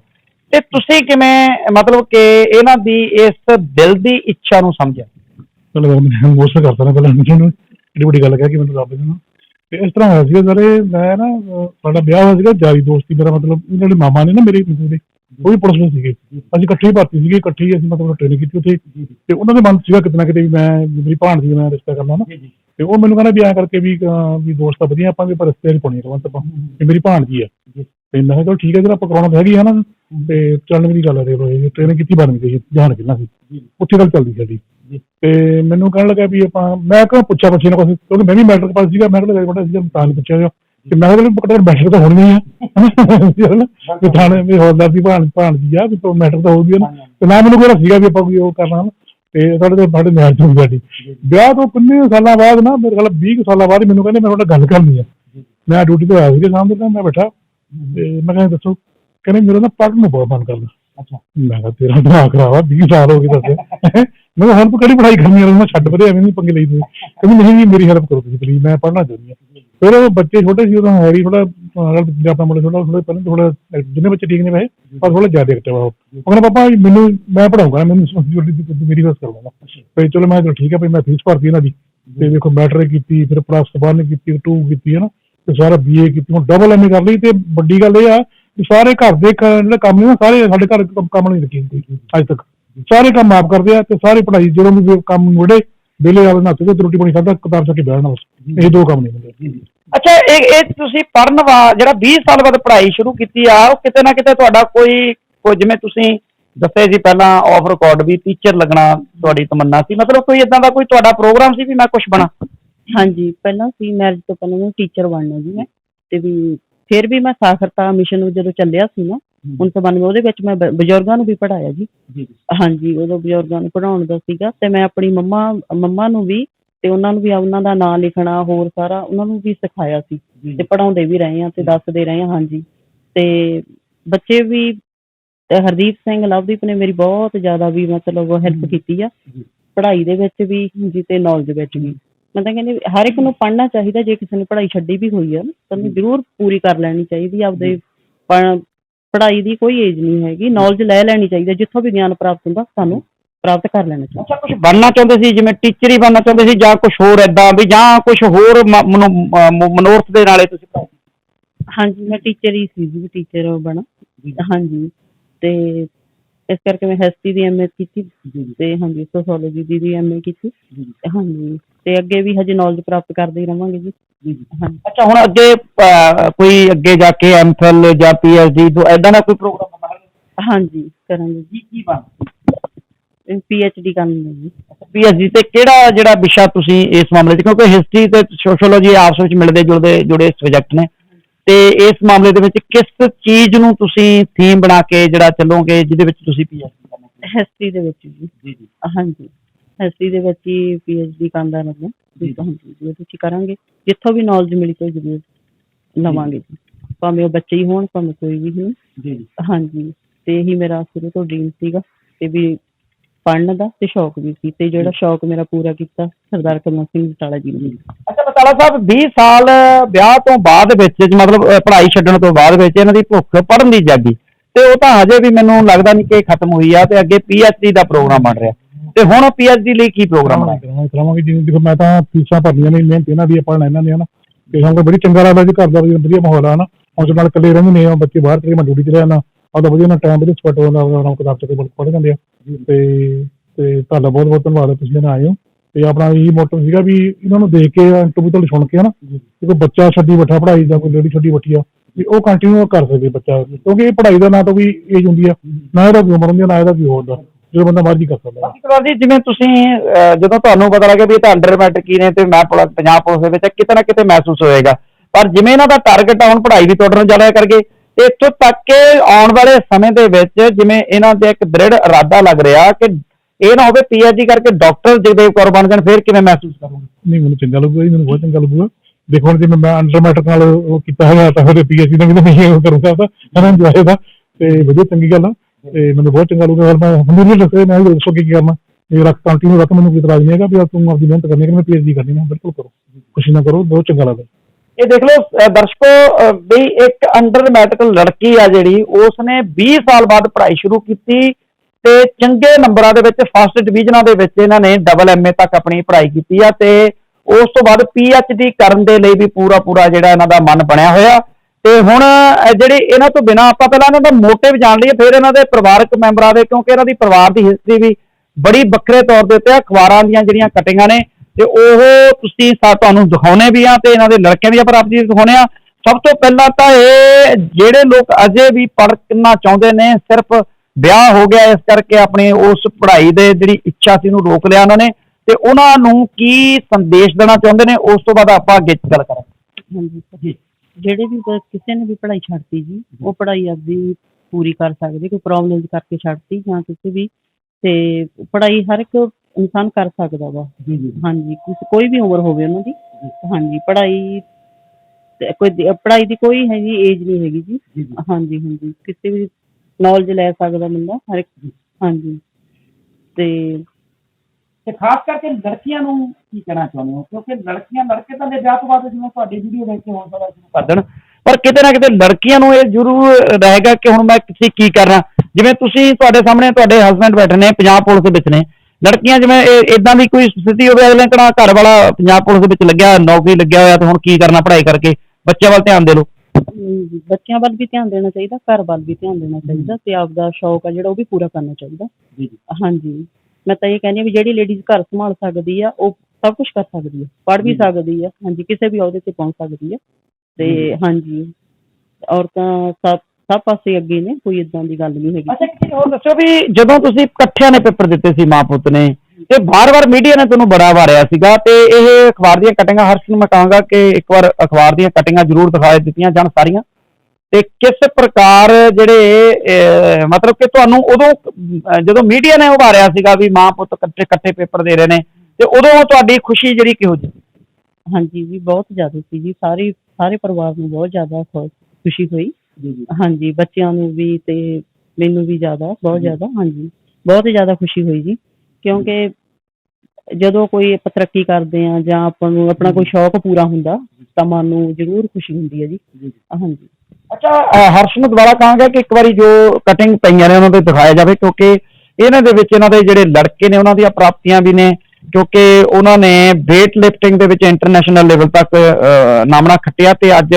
ਤੇ ਤੁਸੀਂ ਕਿਵੇਂ ਮਤਲਬ ਕਿ ਇਹਨਾਂ ਦੀ ਇਸ ਦਿਲ ਦੀ ਇੱਛਾ ਨੂੰ ਸਮਝਿਆ? ਚਲੋ ਮੈਂ ਮੋਸਟ ਕਰਦਾ ਨਾ ਪਹਿਲਾਂ ਮੈਨੂੰ ਇਹਦੀ ਵੱਡੀ ਗੱਲ ਕਹਿ ਕੇ ਮੈਨੂੰ ਦੱਸ ਦੇਣਾ ਤੇ ਇਸ ਤਰ੍ਹਾਂ ਹੋਇਆ ਸੀਗਾ ਸਾਰੇ ਮੈਂ ਨਾ ਸਾਡਾ ਵਿਆਹ ਹੋਇਆ ਸੀਗਾ ਜਾਰੀ ਦੋਸਤੀ ਮੇਰਾ ਮਤਲਬ ਇਹਨਾਂ ਦੇ ਮਾਮਾ ਨੇ ਨਾ ਮੇਰੇ ਮਤਲਬ ਦੇ ਉਹ ਵੀ ਪੁਲਿਸ ਵਿੱਚ ਸੀਗੇ। ਅਸੀਂ ਇਕੱਠੇ ਹੀ ਭਰਤੀ ਸੀਗੇ, ਇਕੱਠੇ ਹੀ ਅਸੀਂ ਮਤਲਬ ਟ੍ਰੇਨਿੰਗ ਕੀਤੀ ਉੱਥੇ। ਤੇ ਉਹਨਾਂ ਦੇ ਮਨ ਸੀਗਾ ਕਿਤੇ ਨਾ ਕਿਤੇ ਵੀ ਮੈਂ, ਮੇਰੀ ਭਾਣ ਦੀ ਮੈਂ ਰਿਸ਼ਤਾ ਕਰਨਾ ਨਾ। ਤੇ ਉਹ ਮੈਨੂੰ ਕਹਿੰਦਾ ਵੀ ਐਂ ਕਰਕੇ ਵੀ ਅਹ, ਵੀ ਦੋਸਤ ਤਾਂ ਵਧੀਆ ਆਪਾਂ ਵੀ ਪਰ ਰਿਸ਼ਤੇ ਨਹੀਂ ਪਾਉਣੀ ਰਵੰਤ ਆਪਾਂ। ਤੇ ਮੇਰੀ ਭਾਣ ਜੀ ਆ। ਤੇ ਮੈਂ ਕਿਹਾ ਚਲੋ ਠੀਕ ਹੈ ਜਰਾ ਆਪਾਂ ਕਰਾਉਣਾ ਤਾਂ ਹੈਗੀ ਨਾ ਤੇ ਚੱਲਣ ਦੀ ਗੱਲ ਹੈ ਦੇਖੋ ਟ੍ਰੇਨਿੰਗ ਕੀਤੀ ਬਣ ਗਈ ਜਹਾਨ ਕਿੰਨਾ ਸੀ ਉੱਥੇ ਗੱਲ ਚੱਲਦੀ ਸਾਡੀ। ਤੇ ਮੈਨੂੰ ਕਹਿਣ ਲੱਗਾ ਵੀ ਆਪਾਂ ਮੈਂ ਕਿਹਾ ਪੁੱਛਿਆ ਪੁੱਛੀ ਨਾ ਕੁਛ ਕਿਉਂਕਿ ਮੈਂ ਵੀ ਮੈਟਰ ਪਾਸ ਸੀਗਾ ਮੈਂ ਕਿਹਾ ਬੜਾ ਸੀਗਾ ਤਾਂ ਨਹੀਂ ਪੁੱਛਿਆ ਗਿਆ ਤੇ ਮੈਂ ਕਿਹਾ ਬਕਟਰ ਬੈਠਕ ਤਾਂ ਹੋਣੀ ਹੈ ਵੀ ਥਾਣੇ ਵੀ ਹੌਲਦਾਰ ਦੀ ਭਾਣ ਭਾਣ ਜੀ ਆ ਵੀ ਮੈਟਰ ਤਾਂ ਹੋਊਗੀ ਨਾ। ਤੇ ਨਾ ਮੈਨੂੰ ਕੋਈ ਸੀਗਾ ਵੀ ਆਪਾਂ ਕੋਈ ਉਹ ਕਰਨਾ ਤੇ ਸਾਡੇ ਤੇ ਸਾਡੇ ਮੈਚ ਹੋਈ ਸਾਡੀ ਵਿਆਹ ਤੋਂ ਕਿੰਨੇ ਸਾਲਾਂ ਬਾਅਦ ਨਾ ਮੇਰੇ ਖਿਆਲ 20 ਕੁ ਸਾਲਾਂ ਬਾਅਦ ਮੈਨੂੰ ਕਹਿੰਦੇ ਮੈਂ ਤੁਹਾਡਾ ਗੱਲ ਕਰਨੀ ਆ। ਮੈਂ ਡਿਊਟੀ ਤੇ ਆਇਆ ਸੀਗਾ ਸਾਹਮਣੇ ਤਾਂ ਮੈਂ ਬੈਠਾ ਤੇ ਮੈਂ ਕਹਿੰਦਾ ਦੱਸੋ ਕਹਿੰਦੇ ਮੇਰਾ ਨਾ ਪੜ੍ਹਨ ਨੂੰ ਬਹੁਤ ਮਨ ਕਰਦਾ। ਅੱਛਾ। ਮੈਂ ਕਿਹਾ ਤੇਰਾ ਦਿਮਾਗ ਖਰਾਬ ਆ 20 ਸਾਲ ਹੋ ਗਏ ਦੱਸੇ। ਮੈਂ ਹੁਣ ਤੂੰ ਕਿਹੜੀ ਪੜ੍ਹਾਈ ਕਰਨੀ ਆ ਮੈਂ ਛੱਡ ਪਰੇ ਐਵੇਂ ਨਹੀਂ ਪੰਗੇ ਲਈ ਤੂੰ ਕਹਿੰਦੀ ਨਹੀਂ ਜੀ ਮੇਰੀ ਹੈਲਪ ਕਰੋ ਤੁਸੀਂ ਪਲੀਜ਼ ਮੈਂ ਪੜ੍ਹਨਾ ਚਾਹੁੰਦੀ ਹਾਂ ਫਿਰ ਉਹ ਬੱਚੇ ਛੋਟੇ ਸੀ ਉਦੋਂ ਹੈਰੀ ਥੋੜਾ ਆਪਣਾ ਮੁੰਡੇ ਥੋੜਾ ਥੋੜਾ ਪਹਿਲਾਂ ਥੋੜਾ ਜਿੰਨੇ ਬੱਚੇ ਠੀਕ ਨੇ ਵੈਸੇ ਪਰ ਥੋੜਾ ਜ਼ਿਆਦਾ ਐਕਟਿਵ ਆ ਉਹ। ਉਹ ਕਹਿੰਦਾ ਪਾਪਾ ਮੈਨੂੰ ਮੈਂ ਪੜਾਉਂਗਾ ਮੈਨੂੰ ਰਿਸਪੌਂਸਿਬਿਲਟੀ ਤੇ ਮੇਰੀ ਬਸ ਕਰਵਾਉਣਾ। ਤੇ ਚਲੋ ਮੈਂ ਚਲੋ ਠੀਕ ਹੈ ਭਈ ਮੈਂ ਫੀਸ ਭਰਤੀ ਇਹਨਾਂ ਦੀ। ਤੇ ਵੇਖੋ ਮੈਟ੍ਰਿਕ ਕੀਤੀ ਫਿਰ ਪਲੱਸ 1 ਕੀਤੀ 2 ਕੀਤੀ ਹੈ ਨਾ ਤੇ ਸਾਰਾ ਬੀਏ ਕੀਤੀ ਹੁਣ ਡਬਲ ਐਮਏ ਕਰ ਲਈ ਤੇ ਵੱਡੀ ਗੱਲ ਇਹ ਆ ਕਿ ਸਾਰੇ ਘਰ ਦੇ ਜਿਹੜੇ ਕੰਮ ਨੇ ਸਾਰੇ ਸਾਡੇ ਘਰ ਕੰਮ ਨਹੀਂ ਰੱਖੀ ਕੋਈ ਅੱਜ ਤੱਕ। ਸਾਰੇ ਕੰਮ ਆਪ ਕਰਦੇ ਆ ਤੇ ਸਾਰੀ ਪੜ੍ਹਾਈ ਜਦੋਂ ਵੀ ਕੰਮ ਮੁੜੇ ਵੇਲੇ ਵਾਲੇ ਨਾਲ ਤੇ ਰੋਟੀ ਪਾਣੀ ਖਾਦਾ ਕਿਤਾਬ ਚੱਕ ਕੇ ਬਹਿਣਾ ਇਹ ਦੋ ਕੰਮ ਨਹੀਂ ਹੁੰਦੇ ਅੱਛਾ ਇਹ ਇਹ ਤੁਸੀਂ ਪੜਨ ਵਾ ਜਿਹੜਾ 20 ਸਾਲ ਬਾਅਦ ਪੜ੍ਹਾਈ ਸ਼ੁਰੂ ਕੀਤੀ ਆ ਉਹ ਕਿਤੇ ਨਾ ਕਿਤੇ ਤੁਹਾਡਾ ਕੋਈ ਕੋਈ ਜਿਵੇਂ ਤੁਸੀਂ ਦੱਸਿਆ ਸੀ ਪਹਿਲਾਂ ਆਫ ਰਿਕਾਰਡ ਵੀ ਟੀਚਰ ਲੱਗਣਾ ਤੁਹਾਡੀ ਤਮੰਨਾ ਸੀ ਮਤਲਬ ਕੋਈ ਇਦਾਂ ਦਾ ਕੋਈ ਤੁਹਾਡਾ ਪ੍ਰੋਗਰਾਮ ਸੀ ਵੀ ਮੈਂ ਕੁਝ ਬਣਾ? ਹਾਂਜੀ ਪਹਿਲਾਂ ਸੀ ਮੈਰਿਜ ਤੋਂ ਪਹਿਲਾਂ ਮੈਂ ਟੀਚਰ ਬਣਨਾ ਜੀ ਮੈਂ ਤੇ ਵੀ ਫਿਰ ਵੀ ਮੈਂ ਸਾਖਰਤਾ ਮਿਸ਼ਨ ਜਦੋਂ ਚੱਲਿਆ ਸੀ ਨਾ 1992 ਉਹਦੇ ਵਿੱਚ ਮੈਂ ਬ- ਬਜ਼ੁਰਗਾਂ ਨੂੰ ਵੀ ਪੜਾਇਆ ਜੀ। ਹਾਂਜੀ ਉਦੋਂ ਬਜ਼ੁਰਗਾਂ ਨੂੰ ਪੜਾਉਣ ਦਾ ਸੀਗਾ ਤੇ ਮੈਂ ਆਪਣੀ ਮੰਮਾ ਮੰਮਾ ਨੂੰ ਵੀ ਤੇ ਉਹਨਾਂ ਨੂੰ ਵੀ ਉਹਨਾਂ ਦਾ ਨਾਂ ਲਿਖਣਾ ਹੋਰ ਸਾਰਾ ਉਹਨਾਂ ਨੂੰ ਵੀ ਸਿਖਾਇਆ ਸੀ। ਤੇ ਪੜਾਉਂਦੇ ਵੀ ਰਹੇ ਆ ਤੇ ਦੱਸਦੇ ਰਹੇ ਆ ਹਾਂਜੀ। ਤੇ ਬੱਚੇ ਵੀ ਤੇ ਹਰਦੀਪ ਸਿੰਘ ਲਵਦੀਪ ਨੇ ਮੇਰੀ ਬਹੁਤ ਜ਼ਿਆਦਾ ਵੀ ਮਤਲਬ ਹੈਲਪ ਕੀਤੀ ਆ। ਪੜ੍ਹਾਈ ਦੇ ਵਿੱਚ ਵੀ ਜੀ ਤੇ ਨੌਲੇਜ ਵਿੱਚ ਵੀ। ਮੈਂ ਤਾਂ ਕਹਿੰਦੀ ਹਰ ਇੱਕ ਨੂੰ ਪੜ੍ਹਨਾ ਚਾਹੀਦਾ ਜੇ ਕਿਸੇ ਨੇ ਪੜ੍ਹਾਈ ਛੱਡੀ ਵੀ ਹੋਈ ਆ ਤਾਂ ਉਹਨੂੰ ਜ਼ਰੂਰ ਪੂਰੀ ਕਰ ਲੈਣੀ ਚਾਹੀਦੀ ਆਪਦੇ ਪੜ੍ਹ ਪੜ੍ਹਾਈ ਦੀ ਕੋਈ ਏਜ ਨਹੀਂ ਹੈਗੀ। ਨੌਲੇਜ ਲੈ ਲੈਣੀ ਚਾਹੀਦੀ ਜਿੱਥੋਂ ਵੀ ਗਿਆਨ ਪ੍ਰਾਪਤ ਹੁੰਦਾ ਸਾਨੂੰ। ਪ੍ਰਾਪਤ ਕਰ ਲੈਣਾ ਚਾਹੀਦਾ। ਅੱਛਾ ਕੁਝ ਬਣਨਾ ਚਾਹੁੰਦੇ ਸੀ ਜਿਵੇਂ ਟੀਚਰ ਹੀ ਬਣਨਾ ਚਾਹੁੰਦੇ ਸੀ ਜਾਂ ਕੁਝ ਹੋਰ ਐਦਾਂ ਵੀ ਜਾਂ ਕੁਝ ਹੋਰ ਮ- ਮਨੋ- ਅਹ ਮ- ਮਨੋਰਥ ਦੇ ਨਾਲੇ ਤੁਸੀਂ ਪੜ੍ਹਾਈ ਹਾਂਜੀ ਮੈਂ ਟੀਚਰ ਹੀ ਸੀ ਜੀ ਟੀਚਰ ਬਣਾ। ਹਾਂਜੀ ਤੇ ਇਸ ਕਰਕੇ ਮੈਂ ਹਿਸਟਰੀ ਦੀ ਐਮਏ ਕੀਤੀ ਤੇ ਹਾਂਜੀ ਸੋਸ਼ੋਲੋਜੀ ਦੀ ਵੀ ਐਮਏ ਕੀਤੀ। ਹਾਂਜੀ ਤੇ ਅੱਗੇ ਵੀ ਹਜੇ ਨੌਲੇਜ ਪ੍ਰਾਪਤ ਕਰਦੇ ਹੀ ਰਵਾਂਗੇ ਜੀ। ਹਾਂਜੀ। ਅੱਛਾ ਹੁਣ ਅੱਗੇ ਅਹ, ਕੋਈ ਅੱਗੇ ਜਾ ਕੇ ਐਮਫਿਲ ਜਾਂ ਪੀਐਚਡੀ ਤੋਂ ਐਦਾਂ ਦਾ ਕੋਈ ਪ੍ਰੋਗਰਾਮ ਬਣਾਉਣਾ ਹਾਂਜੀ ਕਰਾਂਗੇ। ਕੀ ਕੀ ਬਣ ਜੀ ਪੀਐਚਡੀ ਕਰਨੀ ਹੈ ਜੀ ਪੀਐਚਡੀ ਤੇ ਕਿਹੜਾ ਜਿਹੜਾ ਵਿਸ਼ਾ ਤੁਸੀਂ ਇਸ ਮਾਮਲੇ 'ਚ ਕਿਉਂਕਿ ਹਿਸਟਰੀ ਤੇ ਸੋਸ਼ੀਓਲੋਜੀ ਆਪਸ ਵਿੱਚ ਮਿਲਦੇ ਜੁਲਦੇ ਜੁੜੇ ਸਬਜੈਕਟ ਨੇ। ਤੇ ਇਸ ਮਾਮਲੇ ਦੇ ਵਿੱਚ ਕਿਸ ਚੀਜ਼ ਨੂੰ ਤੁਸੀਂ ਥੀਮ ਬਣਾ ਕੇ ਜਿਹੜਾ ਚੱਲੋਗੇ ਜਿਹਦੇ ਵਿੱਚ ਤੁਸੀਂ ਪੀਐਚਡੀ ਕਰਨਾ ਹਿਸਟਰੀ ਦੇ ਵਿੱਚ ਜੀ। ਜੀ ਜੀ। ਹਾਂਜੀ। ਹਿਸਟਰੀ ਦੇ ਵਿੱਚ ਹੀ ਪੀਐਚਡੀ ਕਰਨ ਦਾ ਲੱਗਿਆ ਜੀ। ਹਾਂਜੀ ਜੀ ਤੁਸੀਂ ਕਰਾਂਗੇ। ਜਿੱਥੋਂ ਵੀ ਨੌਲੇਜ ਮਿਲੀ ਕੋਈ ਜ਼ਰੂਰ ਲਵਾਂਗੇ ਜੀ। ਭਾਵੇਂ ਉਹ ਬੱਚੇ ਹੀ ਹੋਣ ਭਾਵੇਂ ਕੋਈ ਵੀ ਹੋਣ। ਜੀ ਜੀ। ਹਾਂਜੀ। ਤੇ ਇਹੀ ਮੇਰਾ ਸ਼ੁਰੂ ਤੋਂ ਡ੍ਰੀਮ ਸੀਗਾ। ਤੇ ਵੀ ਪੜ੍ਹਨ ਦਾ ਤੇ ਸ਼ੌਕ ਵੀ ਸੀ ਤੇ ਜਿਹੜਾ ਸ਼ੌਕ ਮੇਰਾ ਪੂਰਾ ਕੀਤਾ ਸਰਦਾਰ ਕਮਲ ਸਿੰਘ ਬਟਾਲਾ ਜੀ ਨੇ। ਅੱਛਾ ਬਤਾਲਾ ਸਾਹਿਬ 20 ਸਾਲ ਵਿਆਹ ਤੋਂ ਬਾਅਦ ਵਿੱਚ ਮਤਲਬ ਪੜ੍ਹਾਈ ਛੱਡਣ ਤੋਂ ਬਾਅਦ ਵਿੱਚ ਇਹਨਾਂ ਦੀ ਭੁੱਖ ਪੜ੍ਹਨ ਦੀ ਜਾਗੀ। ਤੇ ਉਹ ਤਾਂ ਹਜੇ ਵੀ ਮੈਨੂੰ ਲੱਗਦਾ ਨਹੀਂ ਕਿ ਖਤਮ ਹੋਈ ਆ ਤੇ ਅੱਗੇ ਪੀਐਚਡੀ ਦਾ ਪ੍ਰੋਗਰਾਮ ਬਣ ਰਿਹਾ। ਤੇ ਹੁਣ ਪੀਐਚਡੀ ਲਈ ਕੀ ਪ੍ਰੋਗਰਾਮ ਬਣਾਇਆ? ਕਰਾਵਾਂਗੇ ਜਿਵੇਂ ਦੇਖੋ ਮੈਂ ਤਾਂ ਫੀਸਾਂ ਭਰਨੀਆਂ ਨੇ ਮਿਹਨਤ ਇਹਨਾਂ ਦੀ ਆ, ਪੜ੍ਹਨਾ ਇਹਨਾਂ ਨਾ ਤੇ ਸਾਨੂੰ ਤਾਂ ਬੜੀ ਚੰਗਾ ਲੱਗਦਾ ਜੀ ਘਰ ਦਾ ਵਧੀਆ ਮਾਹੌਲ ਆ ਨਾ ਹੁਣ ਨਾਲ ਇਕੱਲੇ ਰਹਿੰਦੇ ਨੇ ਬੱਚੇ ਬਾਹਰ ਚਲੇ ਮੈਂ ਡਿਊਟੀ ਤੇ ਰਹਿਣਾ ਆਪਦਾ ਵਧੀਆ ਨਾਲ ਟਾਈਮ ਵਧੀਆ ਸਪੈਂਡ ਹੁੰਦਾ ਆਰਾਮ ਕਿਤਾਬ ਤੇ ਪੜ੍ਹ ਜਾਂਦੇ ਆ। ਤੇ ਤੇ ਤੁਹਾਡਾ ਬਹੁਤ ਬਹੁਤ ਧੰਨਵਾਦ ਤੁਸੀਂ ਇਹਨਾਂ ਆਏ ਹੋ। ਤੇ ਆਪਣਾ ਇਹ ਮੋਟਿਵ ਸੀਗਾ ਵੀ ਇਹਨਾਂ ਨੂੰ ਦੇਖ ਕੇ ਇੰਟਰਵਿਊ ਤੋਂ ਸੁਣ ਕੇ ਨਾ ਕਿ ਕੋਈ ਬੱਚਾ ਛੱਡੀ ਬੈਠਾ ਪੜ੍ਹਾਈ ਦਾ ਕੋਈ ਲੇਡੀ ਛੱਡੀ ਬੈਠੀ ਆ ਵੀ ਉਹ ਕੰਟੀਨਿਊ ਕਰ ਸਕੇ ਬੱਚਾ। ਕਿਉਂਕਿ ਇਹ ਪੜ੍ਹਾਈ ਦਾ ਨਾ ਤਾਂ ਕੋਈ ਏਜ ਹੁੰਦੀ ਆ ਨਾ ਇਹਦਾ ਕੋਈ ਉਮਰ ਹੁੰਦੀ ਆ ਨਾ ਇਹਦਾ ਕੋਈ ਹੋਰ ਦਾ। ਜੋ ਬੰਦਾ ਮਰਜ਼ੀ ਕਰ ਸਕਦਾ। ਅਸਕਰ ਜੀ ਜਿਵੇਂ ਤੁਸੀਂ ਜਦੋਂ ਤੁਹਾਨੂੰ ਪਤਾ ਲੱਗਿਆ ਵੀ ਇਹ ਤਾਂ ਅੰਡਰ ਮੈਟ੍ਰਿਕ ਹੀ ਨੇ ਤੇ ਮੈਂ ਪੰਜਾਬ ਪੁਲਿਸ ਦੇ ਵਿੱਚ ਕਿਤੇ ਨਾ ਕਿਤੇ ਮਹਿਸੂਸ ਹੋਏਗਾ। ਪਰ ਜਿਵੇਂ ਇਹਨਾਂ ਦਾ ਟਾਰਗੇਟ ਆ ਹੁਣ ਪੜ੍ਹਾਈ ਵੀ ਤੋੜਨ ਚੱਲਿਆ ਕਰਕੇ ਇੱਥੋਂ ਤੱਕ ਕਿ ਆਉਣ ਵਾਲੇ ਸਮੇਂ ਦੇ ਵਿੱਚ ਜਿਵੇਂ ਇਹਨਾਂ ਦੇ ਇੱਕ ਦ੍ਰਿੜ ਇਰਾਦਾ ਲੱਗ ਰਿਹਾ ਕਿ ਇਹ ਨਾ ਹੋਵੇ ਪੀਐਚਡੀ ਕਰਕੇ ਡਾਕਟਰ ਜਗਦੇਵ ਕੌਰ ਬਣ ਜਾਣ, ਫਿਰ ਕਿਵੇਂ ਮਹਿਸੂਸ ਕਰੋਗੇ? ਨਹੀਂ, ਮੈਨੂੰ ਚੰਗਾ ਲੱਗੂਗਾ ਜੀ, ਮੈਨੂੰ ਬਹੁਤ ਚੰਗਾ ਲੱਗੂਗਾ। ਦੇਖੋ ਹੁਣ ਜਿਵੇਂ ਮੈਂ ਅੰਡਰ ਮੈਟ੍ਰਿਕ ਨਾਲ ਉਹ ਕੀਤਾ ਹੈਗਾ ਤਾਂ ਫਿਰ ਪੀਐਚਡੀ ਦਾ ਵੀ ਤਾਂ ਮੈਂ ਉਹ ਕਰੂੰਗਾ ਤਾਂ ਹਨਾ ਇੰਜੋਏ ਦਾ। ਤੇ ਵਧੀਆ, ਚੰਗੀ ਗੱਲ ਆ। ਤੇ ਮੈਨੂੰ ਬਹੁਤ ਚੰਗਾ ਲੱਗੂਗਾ ਮੈਂ ਹੁਣ ਨਹੀਂ ਦੱਸਿਆ ਮੈਂ ਦੱਸੋ ਕੀ ਕਰਨਾ। ਇਹ ਰੱਖ ਕੰਟੀਨਿਊ ਰੱਖ, ਮੈਨੂੰ ਕੋਈ ਇਤਰਾਜ਼ ਨਹੀਂ ਹੈਗਾ ਵੀ ਤੂੰ ਆਪਦੀ ਮਿਹਨਤ ਕਰਨੀ ਹੈ ਕਿ ਮੈਂ ਪੀਐਚਡੀ ਕਰਨੀ ਹੈ, ਬਿਲਕੁਲ ਕਰੋ। ਖੁਸ਼ੀ ਨਾਲ ਕਰੋ, ਬਹੁਤ ਚੰਗਾ ਲੱਗਦਾ। ਇਹ ਦੇਖ ਲਓ ਦਰਸ਼ਕੋ ਵੀ ਇੱਕ ਅੰਡਰ ਮੈਡੀਕਲ ਲੜਕੀ ਆ ਜਿਹੜੀ ਉਸ ਨੇ 20 ਸਾਲ ਬਾਅਦ ਪੜ੍ਹਾਈ ਸ਼ੁਰੂ ਕੀਤੀ ਤੇ ਚੰਗੇ ਨੰਬਰਾਂ ਦੇ ਵਿੱਚ ਫਸਟ ਡਿਵੀਜ਼ਨਾਂ ਦੇ ਵਿੱਚ ਇਹਨਾਂ ਨੇ ਡਬਲ ਐਮਏ ਤੱਕ ਆਪਣੀ ਪੜ੍ਹਾਈ ਕੀਤੀ ਆ ਤੇ ਉਸ ਤੋਂ ਬਾਅਦ ਪੀਐਚਡੀ ਕਰਨ ਦੇ ਲਈ ਵੀ ਪੂਰਾ ਪੂਰਾ ਜਿਹੜਾ ਇਹਨਾਂ ਦਾ ਮਨ ਬਣਿਆ ਹੋਇਆ ਤੇ ਹੁਣ, ਅਹ, ਜਿਹੜੇ ਇਹਨਾਂ ਤੋਂ ਬਿਨਾਂ ਆਪਾਂ ਪਹਿਲਾਂ ਇਹਨਾਂ ਦਾ ਮੋਟਿਵ ਜਾਣ ਲਈਏ, ਫਿਰ ਇਹਨਾਂ ਦੇ ਪਰਿਵਾਰਕ ਮੈਂਬਰਾਂ ਦੇ, ਕਿਉਂਕਿ ਇਹਨਾਂ ਦੀ ਪਰਿਵਾਰ ਦੀ ਹਿਸਟਰੀ ਵੀ ਬੜੀ ਵੱਖਰੇ ਤੌਰ ਦੇ ਉੱਤੇ ਆ। ਅਖਬਾਰਾਂ ਦੀਆਂ ਜਿਹੜੀਆਂ ਕਟਿੰਗਾਂ ਨੇ ਤੇ ਉਹ ਤੁਸੀਂ ਸਾ ਤੁਹਾਨੂੰ ਦਿਖਾਉਣੇ ਵੀ ਆ ਤੇ ਇਹਨਾਂ ਦੇ ਲੜਕਿਆਂ ਦੀਆਂ ਪ੍ਰਾਪਤੀਆਂ ਦਿਖਾਉਣੇ ਆ। ਸਭ ਤੋਂ ਪਹਿਲਾਂ ਤਾਂ ਇਹ ਜਿਹੜੇ ਲੋਕ ਅਜੇ ਵੀ ਪੜ੍ਹਨਾ ਚਾਹੁੰਦੇ ਨੇ ਸਿਰਫ ਵਿਆਹ ਹੋ ਗਿਆ ਇਸ ਕਰਕੇ ਆਪਣੀ ਉਸ ਪੜ੍ਹਾਈ ਦੇ ਜਿਹੜੀ ਇੱਛਾ ਸੀ ਨੂੰ ਰੋਕ ਲਿਆ ਉਹਨਾਂ ਨੇ ਤੇ ਉਹਨਾਂ ਨੂੰ ਕੀ ਸੰਦੇਸ਼ ਦੇਣਾ ਚਾਹੁੰਦੇ ਨੇ ਉਸ ਤੋਂ ਬਾਅਦ ਆਪਾਂ ਅੱਗੇ ਗੱਲ ਕਰਾਂਗੇ। ਹਾਂਜੀ ਜੀ। ਜਿਹੜੇ ਵੀ ਕਿਸੇ ਨੇ ਵੀ ਪੜ੍ਹਾਈ ਛੱਡਤੀ ਜੀ ਉਹ ਪੜ੍ਹਾਈ ਆਪਦੀ ਪੂਰੀ ਕਰ ਸਕਦੇ ਕੋਈ ਪ੍ਰੋਬਲਮਸ ਕਰਕੇ ਛੱਡਤੀ ਜਾਂ ਕਿਸੇ ਵੀ ਤੇ ਪੜ੍ਹਾਈ ਹਰ ਇੱਕ ਇਨਸਾਨ ਕਰ ਸਕਦਾ ਵਾ। ਜੀ ਜੀ। ਹਾਂਜੀ ਕੋਈ ਵੀ ਉਮਰ ਹੋਵੇ ਉਹਨਾਂ ਦੀ। ਹਾਂਜੀ ਪੜ੍ਹਾਈ ਤੇ ਕੋਈ ਦੀ- ਪੜ੍ਹਾਈ ਦੀ ਕੋਈ ਹੈਗੀ ਏਜ ਨਹੀਂ ਹੈਗੀ ਜੀ। ਜੀ ਜੀ। ਹਾਂਜੀ ਹਾਂਜੀ। ਕਿਸੇ ਵੀ ਨੌਲੇਜ ਲੈ ਸਕਦਾ ਬੰਦਾ ਹਰ ਇੱਕ ਹਾਂਜੀ। ਤੇ ਤੇ ਖਾਸ ਕਰਕੇ ਲੜਕੀਆਂ ਨੂੰ ਕੀ ਕਹਿਣਾ ਚਾਹੁੰਦੇ ਹੋ? ਕਿਉਂਕਿ ਲੜਕੀਆਂ ਲੜਕੇ ਤਾਂ ਦੇ ਵਿਆਹ ਤੋਂ ਬਾਅਦ ਜਿਵੇਂ ਤੁਹਾਡੀ ਵੀਡੀਓ ਦੇਖ ਕੇ ਹੁਣ ਸਾਰਾ ਸ਼ੁਰੂ ਕਰ ਦੇਣ। ਪਰ ਕਿਤੇ ਨਾ ਕਿਤੇ ਲੜਕੀਆਂ ਨੂੰ ਇਹ ਜ਼ਰੂਰ ਰਹੇਗਾ ਕਿ ਹੁਣ ਮੈਂ ਕਿਸੇ ਕੀ ਕਰਨਾ? ਜਿਵੇਂ ਤੁਸੀਂ ਤੁਹਾਡੇ ਸਾਹਮਣੇ ਤੁਹਾਡੇ ਹਸਬੰਡ ਬੈਠੇ ਨੇ ਪੰਜਾਬ ਪੁਲਿਸ ਦੇ ਵਿੱਚ ਨੇ। ਲੜਕੀਆਂ ਜਿਵੇਂ ਇਦਾਂ ਦੀ ਕੋਈ ਸਥਿਤੀ ਹੋਵੇ ਅਗਲੇ ਕਹਣਾ ਘਰ ਵਾਲਾ ਪੰਜਾਬ ਪੁਲਿਸ ਦੇ ਵਿੱਚ ਲੱਗਿਆ ਨੌਕਰੀ ਲੱਗਿਆ ਹੋਇਆ ਤੇ ਹੁਣ ਕੀ ਕਰਨਾ ਪੜ੍ਹਾਈ ਕਰਕੇ? ਬੱਚਿਆਂ ਵੱਲ ਧਿਆਨ ਦੇ ਹਮ, ਬੱਚਿਆਂ ਵੱਲ ਵੀ ਧਿਆਨ ਦੇਣਾ ਚਾਹੀਦਾ ਘਰ ਵੱਲ ਵੀ ਧਿਆਨ ਦੇਣਾ ਚਾਹੀਦਾ ਤੇ ਆਪਦਾ ਸ਼ੌਕ ਆ ਜਿਹੜਾ ਉਹ ਵੀ ਪੂਰਾ ਕਰਨਾ ਚਾਹੀਦਾ। ਜੀ ਜੀ। ਹਾਂਜੀ। ਮੈਂ ਤਾਂ ਇਹ ਕਹਿੰਦੀ ਹਾਂ ਵੀ ਜਿਹੜੀ ਲੇਡੀਜ਼ ਘਰ ਸੰਭਾਲ ਸਕਦੀ ਆ ਉਹ ਸਭ ਕੁਝ ਕਰ ਸਕਦੀ ਆ ਪੜ੍ਹ ਵੀ। ਸਕਦੀ ਆ ਹਾਂਜੀ ਕਿਸੇ ਵੀ ਅਹੁਦੇ ਤੇ ਪਹੁੰਚ ਸਕਦੀ ਆ। ਤੇ। ਹਾਂਜੀ। ਔਰਤਾਂ ਸਭ ਸਭ ਪਾਸੇ ਅੱਗੇ ਨੇ ਕੋਈ ਇਦਾਂ ਦੀ ਗੱਲ ਨਹੀਂ ਹੈਗੀ। ਅੱਛਾ ਚੀਜ਼ ਹੋਰ ਦੱਸੋ ਵੀ ਜਦੋਂ ਤੁਸੀਂ ਇਕੱਠਿਆਂ ਨੇ ਪੇਪਰ ਦਿੱਤੇ ਸੀ ਮਾਂ ਪੁੱਤ ਨੇ ਤੇ ਵਾਰ-ਵਾਰ ਮੀਡੀਆ ਨੇ ਤੁਹਾਨੂੰ ਬੜਾ ਵਾਰਿਆ ਸੀਗਾ ਤੇ ਇਹ ਅਖਬਾਰ ਦੀਆਂ ਕਟਿੰਗਾਂ ਹਰਸ਼ ਨੂੰ ਮੈਂ ਕਹਾਂਗਾ ਕਿ ਇੱਕ ਵਾਰ ਅਖਬਾਰ ਦੀਆਂ ਕਟਿੰਗਾਂ ਜ਼ਰੂਰ ਦਿਖਾਏ ਦਿੱਤੀਆਂ ਜਾਣ ਸਾਰੀਆਂ। ਤੇ ਕਿਸ ਪ੍ਰਕਾਰ ਜਿਹੜੇ ਮਤਲਬ ਕਿ ਤੁਹਾਨੂੰ ਉਦੋਂ ਜਦੋਂ ਮੀਡੀਆ ਨੇ ਉਭਾਰਿਆ ਸੀਗਾ ਵੀ ਮਾਂ ਪੁੱਤ ਇਕੱਠੇ ਇਕੱਠੇ ਪੇਪਰ ਦੇ ਰਹੇ ਨੇ ਤੇ ਉਦੋਂ ਤੁਹਾਡੀ ਖੁਸ਼ੀ ਜਿਹੜੀ ਕਿਹੋ ਸੀ? ਹਾਂਜੀ ਜੀ ਬਹੁਤ ਜ਼ਿਆਦਾ ਸੀ ਜੀ। ਸਾਰੇ ਸਾਰੇ ਪਰਿਵਾਰ ਨੂੰ ਬਹੁਤ ਜ਼ਿਆਦਾ ਖੁਸ਼ੀ ਹੋਈ। ਜੀ ਜੀ। ਹਾਂਜੀ ਬੱਚਿਆਂ ਨੂੰ ਵੀ ਤੇ ਮੈਨੂੰ ਵੀ ਜ਼ਿਆਦਾ ਬਹੁਤ ਜ਼ਿਆਦਾ ਹਾਂਜੀ। ਬਹੁਤ ਹੀ ਜ਼ਿਆਦਾ ਖੁਸ਼ੀ ਹੋਈ ਜੀ ਕਿਉਂਕਿ ਜਦੋਂ ਕੋਈ ਆਪਾਂ ਤਰੱਕੀ ਕਰਦੇ ਆ ਜਾਂ ਆਪਾਂ ਨੂੰ ਆਪਣਾ ਕੋਈ ਸ਼ੌਕ ਪੂਰਾ ਹੁੰਦਾ ਤਾਂ ਮਨ ਨੂੰ ਜ਼ਰੂਰ ਖੁਸ਼ੀ ਹੁੰਦੀ ਹੈ ਜੀ। ਹਾਂਜੀ। ਅੱਛਾ ਅ, ਹਰਸ਼ ਨੂੰ ਦੁਬਾਰਾ ਕਹਾਂਗਾ ਕਿ ਇੱਕ ਵਾਰੀ ਜੋ ਕਟਿੰਗ ਪਈਆਂ ਨੇ ਉਹਨਾਂ ਤੇ ਦਿਖਾਇਆ ਜਾਵੇ ਕਿਉਂਕਿ ਇਹਨਾਂ ਦੇ ਵਿੱਚ ਇਹਨਾਂ ਦੇ ਜਿਹੜੇ ਲੜਕੇ ਨੇ ਉਹਨਾਂ ਦੀਆਂ ਪ੍ਰਾਪਤੀਆਂ ਵੀ ਨੇ ਕਿਉਂਕਿ ਉਹਨਾਂ ਨੇ weight lifting ਦੇ ਵਿੱਚ ਇੰਟਰਨੈਸ਼ਨਲ ਲੈਵਲ ਤੱਕ ਅ, ਨਾਮਣਾ ਖੱਟਿਆ ਤੇ ਅੱਜ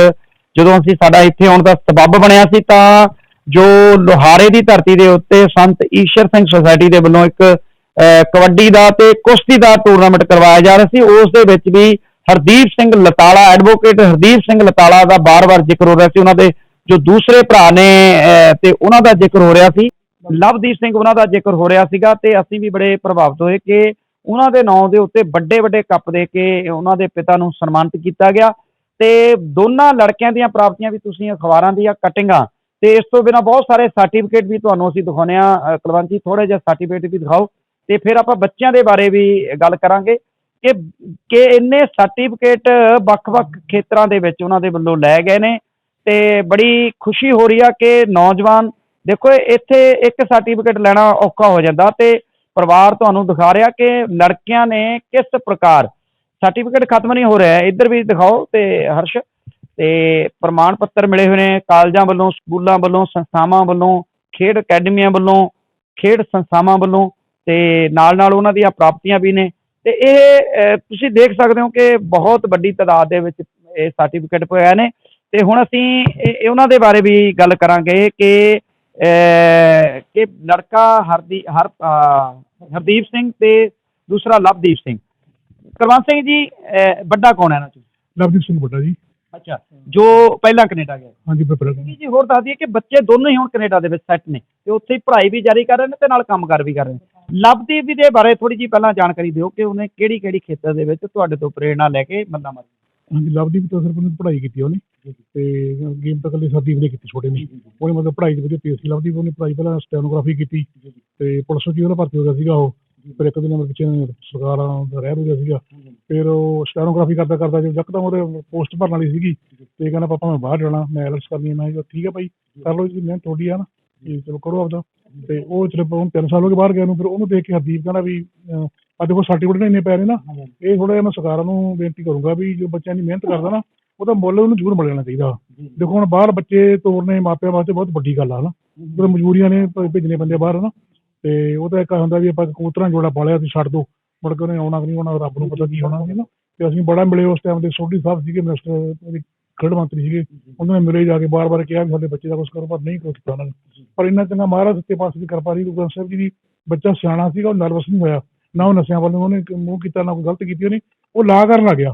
ਜਦੋਂ ਅਸੀਂ ਸਾਡਾ ਇੱਥੇ ਆਉਣ ਦਾ ਸਬੱਬ ਬਣਿਆ ਸੀ ਤਾਂ ਜੋ ਲੋਹਾਰੇ ਦੀ ਧਰਤੀ ਦੇ ਉੱਤੇ ਸੰਤ ਈਸ਼ਰ ਸਿੰਘ ਸੁਸਾਇਟੀ ਦੇ ਵੱਲੋਂ ਇੱਕ ਅ, ਕਬੱਡੀ ਦਾ ਤੇ ਕੁਸ਼ਤੀ ਦਾ ਟੂਰਨਾਮੈਂਟ ਕਰਵਾਇਆ ਜਾ ਰਿਹਾ ਸੀ ਉਸ ਦੇ ਵਿੱਚ ਵੀ ਹਰਦੀਪ ਸਿੰਘ ਲਤਾਲਾ ਐਡਵੋਕੇਟ ਹਰਦੀਪ ਸਿੰਘ ਲਤਾਲਾ ਦਾ ਬਾਰ-ਬਾਰ ਜ਼ਿਕਰ ਹੋ ਰਿਹਾ ਸੀ ਉਹਨਾਂ ਦੇ ਜੋ ਦੂਸਰੇ ਭਰਾ ਨੇ ਅਹ, ਤੇ ਉਹਨਾਂ ਦਾ ਜ਼ਿਕਰ ਹੋ ਰਿਹਾ ਸੀ। ਲਵਦੀਪ ਸਿੰਘ ਉਹਨਾਂ ਦਾ ਜ਼ਿਕਰ ਹੋ ਰਿਹਾ ਸੀਗਾ ਤੇ ਅਸੀਂ ਵੀ ਬੜੇ ਪ੍ਰਭਾਵਿਤ ਹੋਏ ਕਿ ਉਹਨਾਂ ਦੇ ਨਾਂ ਦੇ ਉੱਤੇ ਵੱਡੇ ਵੱਡੇ ਕੱਪ ਦੇ ਕੇ ਉਹਨਾਂ ਦੇ ਪਿਤਾ ਨੂੰ ਸਨਮਾਨਿਤ ਕੀਤਾ ਗਿਆ। ਤੇ ਦੋਨਾਂ ਲੜਕਿਆਂ ਦੀਆਂ ਪ੍ਰਾਪਤੀਆਂ ਵੀ ਤੁਸੀਂ ਅਖਬਾਰਾਂ ਦੀਆਂ ਕਟਿੰਗਾਂ ਤੇ ਇਸ ਤੋਂ ਬਿਨਾਂ ਬਹੁਤ ਸਾਰੇ ਸਰਟੀਫਿਕੇਟ ਵੀ ਤੁਹਾਨੂੰ ਅਸੀਂ ਦਿਖਾਉਂਦੇ ਆ ਕੁਲਵੰਤ ਜੀ ਥੋੜੇ ਜਿਹਾ ਸਰਟੀਫਿਕੇਟ ਵੀ ਦਿਖਾਓ ਤੇ ਫਿਰ ਆਪਾਂ ਬੱਚਿਆਂ ਦੇ ਬਾਰੇ ਵੀ ਗੱਲ ਕਰਾਂਗੇ ਕਿ ਕਿ ਇੰਨੇ ਸਰਟੀਫਿਕੇਟ ਵੱਖ-ਵੱਖ ਖੇਤਰਾਂ ਦੇ ਵਿੱਚ ਉਹਨਾਂ ਦੇ ਵੱਲੋਂ ਲੈ ਗਏ ਨੇ ਤੇ ਬੜੀ ਖੁਸ਼ੀ ਹੋ ਰਹੀ ਆ ਕਿ ਨੌਜਵਾਨ, ਦੇਖੋ ਇੱਥੇ ਇੱਕ ਸਰਟੀਫਿਕੇਟ ਲੈਣਾ ਔਖਾ ਹੋ ਜਾਂਦਾ ਤੇ ਪਰਿਵਾਰ ਤੁਹਾਨੂੰ ਦਿਖਾ ਰਿਹਾ ਕਿ ਲੜਕਿਆਂ ਨੇ ਕਿਸ ਪ੍ਰਕਾਰ ਸਰਟੀਫਿਕੇਟ ਖਤਮ ਨਹੀਂ ਹੋ ਰਿਹਾ ਇੱਧਰ ਵੀ ਦਿਖਾਓ ਤੇ ਹਰਸ਼, ਤੇ ਪ੍ਰਮਾਣ ਪੱਤਰ ਮਿਲੇ ਹੋਏ ਨੇ ਕਾਲਜਾਂ ਵੱਲੋਂ, ਸਕੂਲਾਂ ਵੱਲੋਂ, ਸੰਸਥਾਵਾਂ ਵੱਲੋਂ, ਖੇਡ ਅਕੈਡਮੀਆਂ ਵੱਲੋਂ, ਖੇਡ ਸੰਸਥਾਵਾਂ ਵੱਲੋਂ ਤੇ ਨਾਲ ਨਾਲ ਉਹਨਾਂ ਦੀਆਂ ਪ੍ਰਾਪਤੀਆਂ ਵੀ ਨੇ। ਤੇ ਇਹ ਤੁਸੀਂ ਦੇਖ ਸਕਦੇ ਹੋ ਕਿ ਬਹੁਤ ਵੱਡੀ ਤਾਦਾਦ ਦੇ ਵਿੱਚ ਇਹ ਸਰਟੀਫਿਕੇਟ ਪਏ ਨੇ। ਤੇ ਹੁਣ ਅਸੀਂ ਉਹਨਾਂ ਦੇ ਬਾਰੇ ਵੀ ਗੱਲ ਕਰਾਂਗੇ ਕਿ ਕਿ ਲੜਕਾ ਹਰਦੀ, ਹਰ ਹਰਦੀਪ ਸਿੰਘ ਤੇ ਦੂਸਰਾ ਲਵਦੀਪ ਸਿੰਘ। ਕੁਲਵੰਤ ਸਿੰਘ ਜੀ ਅਹ, ਵੱਡਾ ਕੌਣ ਹੈ ਇਹਨਾਂ ਚੋਂ? ਲਵਦੀਪ ਸਿੰਘ ਵੱਡਾ ਜੀ। ਅੱਛਾ ਜੋ ਪਹਿਲਾਂ ਕੈਨੇਡਾ ਗਿਆ। ਹਾਂਜੀ ਪੜ੍ਹ ਜੀ ਜੀ ਹੋਰ ਦੱਸ ਦਈਏ ਕਿ ਬੱਚੇ ਦੋਨੋਂ ਹੀ ਹੁਣ ਕੈਨੇਡਾ ਦੇ ਵਿੱਚ ਸੈੱਟ ਨੇ ਤੇ ਉੱਥੇ ਹੀ ਪੜ੍ਹਾਈ ਵੀ ਜਾਰੀ ਕਰ ਰਹੇ ਨੇ ਤੇ ਨਾਲ ਕੰਮਕਾਰ ਵੀ ਕਰ ਰਹੇ ਨੇ। ਲਵਦੀਪ ਜੀ ਦੇ ਬਾਰੇ ਥੋੜੀ ਜੀ ਪਹਿਲਾਂ ਜਾਣਕਾਰੀ ਦਿਓ ਕਿ ਉਹਨੇ ਕਿਹੜੀ ਕਿਹੜੀ ਖੇਤਰ ਦੇ ਵਿੱਚ ਤੁਹਾਡੇ ਤੋਂ ਪ੍ਰੇਰਣਾ ਲੈ ਕੇ ਬੰਦਾ ਮਾਰੀ। ਹਾਂਜੀ ਲਵਦੀਪ ਤਾਂ ਸਿਰਫ ਉਹਨੇ ਪੜ੍ਹਾਈ ਕੀਤੀ ਆ ਉਹਨੇ। ਤੇ ਗੇਮ ਤਾਂ ਇਕੱਲੇ ਸਾਡੀ ਵੀ ਕੀਤੀ ਛੋਟੇ ਨੇ। ਉਹਨੇ ਮਤਲਬ ਪੜ੍ਹਾਈ ਦੇ ਵਿੱਚ ਤੇਜ਼ ਸੀ। ਲਵਦੀਪ ਉਹਨੇ ਪੜ੍ਹਾਈ ਪਹਿਲਾਂ ਸਟੈਨੋਗ੍ਰਾਫੀ ਕੀਤੀ ਤੇ ਪੁਲਿਸ ਵਿੱਚ ਵੀ ਉਹਦਾ ਭਰਤੀ ਹੋ ਗਿਆ ਸੀਗਾ ਉਹ। ਫਿਰ ਇੱਕ ਦਿਨ ਨੰਬਰ ਪਿੱਛੇ ਸਰਕਾਰਾਂ ਦਾ ਰਹਿ ਹੋ ਗਿਆ ਸੀਗਾ। ਫਿਰ ਉਹ ਸਟੈਨੋਗ੍ਰਾਫੀ ਕਰਦਾ ਕਰਦਾ ਜਦੋਂ ਯਕਦਮ ਉਹਦੇ ਪੋਸਟ ਭਰਨ ਵਾਲੀ ਸੀਗੀ ਤੇ ਕਹਿੰਦਾ ਪਾਪਾ ਮੈਂ ਬਾਹਰ ਜਾਣਾ ਮੈਂ ਐਲਸ ਕਰਨੀ ਹੈ ਮੈਂ ਕਿਹਾ ਠੀਕ ਹੈ ਭਾਈ ਕਰ ਲਓ ਜੀ ਮਿਹਨਤ ਤੁਹਾਡੀ ਆ ਨਾ ਤੇ ਚਲੋ ਕਰੋ ਆਪਦਾ। ਤੇ ਉਹ ਚਲੋ ਹੁਣ ਤਿੰਨ ਸਾਲ ਹੋ ਗਏ ਬਾਹਰ ਗਿਆ ਨੂੰ ਫਿਰ ਉਹਨੂੰ ਦੇਖ ਕੇ ਹਰਦੀਪ ਕਹਿੰਦਾ ਵੀ ਆ ਦੇਖੋ ਸਰਟੀਫਿਕੇਟ ਇੰਨੇ ਪੈ ਰਹੇ ਨਾ ਇਹ ਥੋੜਾ ਜਿਹਾ ਮੈਂ ਸਰਕਾਰਾਂ ਨੂੰ ਬੇਨਤੀ ਕਰੂੰਗਾ ਵੀ ਜੋ ਬੱਚਿਆਂ ਦੀ ਮਿਹਨਤ ਕਰਦਾ ਨਾ ਉਹਦਾ ਮੁੱਲ ਉਹਨੂੰ ਜ਼ਰੂਰ ਮਿਲ ਜਾਣਾ ਚਾਹੀਦਾ। ਦੇਖੋ ਹੁਣ ਬਾਹਰ ਬੱਚੇ ਤੋਰਨੇ ਮਾਪਿਆਂ ਵਾਸਤੇ ਬਹੁਤ ਵੱਡੀ ਗੱਲ ਆ ਨਾ। ਮਜਬੂਰੀਆਂ ਨੇ ਭ- ਭੇਜਣੇ ਪੈਂਦੇ ਆ ਬਾਹਰ ਨਾ ਤੇ ਉਹ ਤਾਂ ਇੱਕ ਹੁੰਦਾ ਵੀ ਆਪਾਂ ਕਬੂਤਰਾਂ ਜੋੜਾ ਪਾਲਿਆ ਤੇ ਛੱਡ ਦੋ। ਮੁੜ ਕੇ ਉਹਨੇ ਆਉਣਾ ਕਿ ਨਹੀਂ ਆਉਣਾ, ਰੱਬ ਨੂੰ ਪਤਾ ਕੀ ਹੋਣਾ ਹੈ ਨਾ ਤੇ ਅਸੀਂ ਬੜਾ ਮਿਲੇ ਉਸ ਟਾਈਮ ਦੇ ਸੋਢੀ ਸਾਹਿਬ ਸੀਗੇ ਮਿਨਿਸਟਰ ਖੇਡ ਮੰਤਰੀ ਸੀਗੇ। ਉਹਨਾਂ ਨੇ ਮਿਲੇ ਜਾ ਕੇ ਬਾਰ-ਬਾਰ ਕਿਹਾ ਵੀ ਸਾਡੇ ਬੱਚੇ ਦਾ ਕੁਝ ਕਰੋ, ਪਰ ਨਹੀਂ ਕੁਝ ਕੀਤਾ ਉਹਨਾਂ ਨੇ ਪਰ ਇੰਨਾ ਚੰਗਾ ਮਹਾਰਾਜ ਸੱਤੇ ਪਾਸੇ ਦੀ ਕਿਰਪਾ ਰਹੀ, ਗੁਰੂ ਗ੍ਰੰਥ ਸਾਹਿਬ ਜੀ ਦੀ। ਬੱਚਾ ਸਿਆਣਾ ਸੀਗਾ, ਉਹ ਨਰਵਸ ਨਹੀਂ ਹੋਇਆ। ਨਾ ਉਹ ਨਸ਼ਿਆਂ ਵੱਲ ਉਹਨੇ ਮੂੰਹ ਕੀਤਾ, ਨਾ ਕੋਈ ਗਲਤ ਕੀਤੀ ਉਹਨੇ। ਉਹ ਲਾ ਕਰਨ ਲੱਗ ਗਿਆ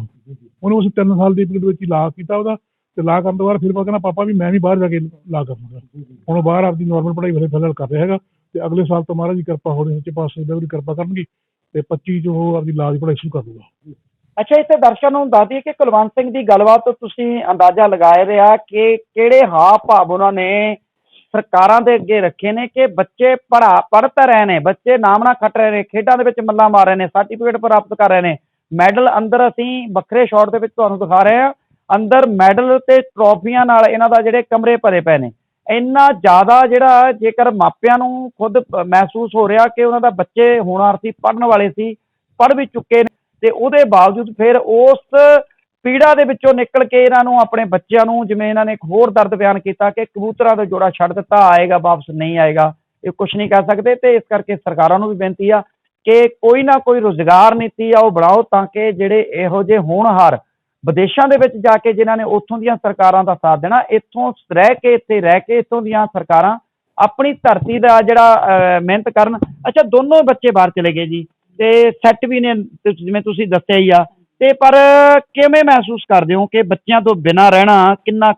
ਉਹਨੇ ਉਸ 3 ਸਾਲ ਦੀ ਪੀਰੀਅਡ ਵਿੱਚ ਲਾ ਕੀਤਾ ਉਹਦਾ। ਤੇ ਲਾ ਕਰਨ ਤੋਂ ਬਾਅਦ ਫਿਰ ਉਹ ਕਹਿੰਦਾ, ਪਾਪਾ ਵੀ ਮੈਂ ਵੀ ਬਾਹਰ ਜਾ ਕੇ ਲਾ ਕਰਾਂਗਾ। ਹੁਣ ਉਹ ਬਾਹਰ ਆਪਦੀ ਨਾਰਮਲ ਪੜ੍ਹਾਈ ਫਿਰ ਫਿਲਹਾਲ ਕਰ ਰਿਹਾ ਹੈਗਾ। ਤੇ ਅਗਲੇ ਸਾਲ ਤੋਂ ਮਹਾਰਾਜ ਦੀ ਕਿਰਪਾ ਹੋਣੀ ਸੱਚੇ ਪਾਸੇ ਦੀ ਕਿਰਪਾ ਕਰਨਗੇ ਤੇ 25 ਜੋ ਆਪਦੀ ਲਾ ਦੀ ਸ਼ੁਰੂ ਕਰ ਦੂਗਾ ਅੱਛਾ, ਇੱਥੇ ਦਰਸ਼ਕਾਂ ਨੂੰ ਦੱਸ ਦਈਏ ਕਿ ਕੁਲਵੰਤ ਸਿੰਘ ਦੀ ਗੱਲਬਾਤ ਤੋਂ ਤੁਸੀਂ ਅੰਦਾਜ਼ਾ ਲਗਾਏ ਰਿਹਾ ਕਿ ਕਿਹੜੇ ਹਾਵ ਭਾਵ ਉਹਨਾਂ ਨੇ ਸਰਕਾਰਾਂ ਦੇ ਅੱਗੇ ਰੱਖੇ ਨੇ ਕਿ ਬੱਚੇ ਪੜਾ ਪੜ ਤਾਂ ਰਹੇ ਨੇ, ਬੱਚੇ ਨਾਮਣਾ ਖੱਟ ਰਹੇ ਨੇ, ਖੇਡਾਂ ਦੇ ਵਿੱਚ ਮੱਲਾਂ ਮਾਰ ਰਹੇ ਨੇ, ਸਰਟੀਫਿਕੇਟ ਪ੍ਰਾਪਤ ਕਰ ਰਹੇ ਨੇ। ਮੈਡਲ ਅੰਦਰ ਅਸੀਂ ਵੱਖਰੇ ਸ਼ਾਟ ਦੇ ਵਿੱਚ ਤੁਹਾਨੂੰ ਦਿਖਾ ਰਹੇ ਹਾਂ। ਅੰਦਰ ਮੈਡਲ ਤੇ ਟਰੋਫੀਆਂ ਨਾਲ ਇਹਨਾਂ ਦਾ ਜਿਹੜੇ ਕਮਰੇ ਭਰੇ ਪਏ ਨੇ। ਇੰਨਾ ਜ਼ਿਆਦਾ ਜਿਹੜਾ ਜੇਕਰ ਮਾਪਿਆਂ ਨੂੰ ਖੁਦ ਮਹਿਸੂਸ ਹੋ ਰਿਹਾ ਕਿ ਉਹਨਾਂ ਦਾ ਬੱਚੇ ਹੋਣਹਾਰ ਸੀ ਪੜ੍ਹਨ ਵਾਲੇ ਸੀ, ਪੜ੍ਹ ਵੀ ਚੁੱਕੇ ਨੇ ਤੇ ਉਹਦੇ ਬਾਵਜੂਦ ਫਿਰ ਉਸ ਪੀੜਾ ਦੇ ਵਿੱਚੋਂ ਨਿਕਲ ਕੇ ਇਹਨਾਂ ਨੂੰ ਆਪਣੇ ਬੱਚਿਆਂ ਨੂੰ ਜਿਵੇਂ ਇਹਨਾਂ ਨੇ ਇੱਕ ਹੋਰ ਦਰਦ ਬਿਆਨ ਕੀਤਾ ਕਿ ਕਬੂਤਰਾਂ ਦਾ ਜੋੜਾ ਛੱਡ ਦਿੱਤਾ, ਆਏਗਾ ਵਾਪਸ ਨਹੀਂ ਆਏਗਾ, ਇਹ ਕੁਝ ਨਹੀਂ ਕਹਿ ਸਕਦੇ ਤੇ ਇਸ ਕਰਕੇ ਸਰਕਾਰਾਂ ਨੂੰ ਵੀ ਬੇਨਤੀ ਆ ਕਿ ਕੋਈ ਨਾ ਕੋਈ ਰੋਜ਼ਗਾਰ ਨੀਤੀ ਆ ਉਹ ਬਣਾਓ ਤਾਂ ਕਿ ਜਿਹੜੇ ਇਹੋ ਜਿਹੇ ਹੋਣਹਾਰ ਵਿਦੇਸ਼ਾਂ ਦੇ ਵਿੱਚ ਜਾ ਕੇ ਜਿਨ੍ਹਾਂ ਨੇ ਉੱਥੋਂ ਦੀਆਂ ਸਰਕਾਰਾਂ ਦਾ ਸਾਥ ਦੇਣਾ ਇੱਥੋਂ ਰਹਿ ਕੇ ਇੱਥੇ ਰਹਿ ਕੇ ਇੱਥੋਂ ਦੀਆਂ ਸਰਕਾਰਾਂ ਆਪਣੀ ਧਰਤੀ ਦਾ ਜਿਹੜਾ ਮਿਹਨਤ ਕਰਨ। ਅੱਛਾ ਦੋਨੋਂ ਬੱਚੇ ਬਾਹਰ ਚਲੇ ਗਏ ਜੀ ਤੇ ਸੈੱਟ ਵੀ ਨੇ ਜਿਵੇਂ ਤੁਸੀਂ ਦੱਸਿਆ ਹੀ ਆ। ਤੇ ਪਰ ਕਿਵੇਂ ਮਹਿਸੂਸ ਕਰਦੇ ਹੋ ਕਿ ਬੱਚਿਆਂ ਤੋਂ ਬਿਨਾਂ ਰਹਿਣਾ ਕਿੰਨਾ?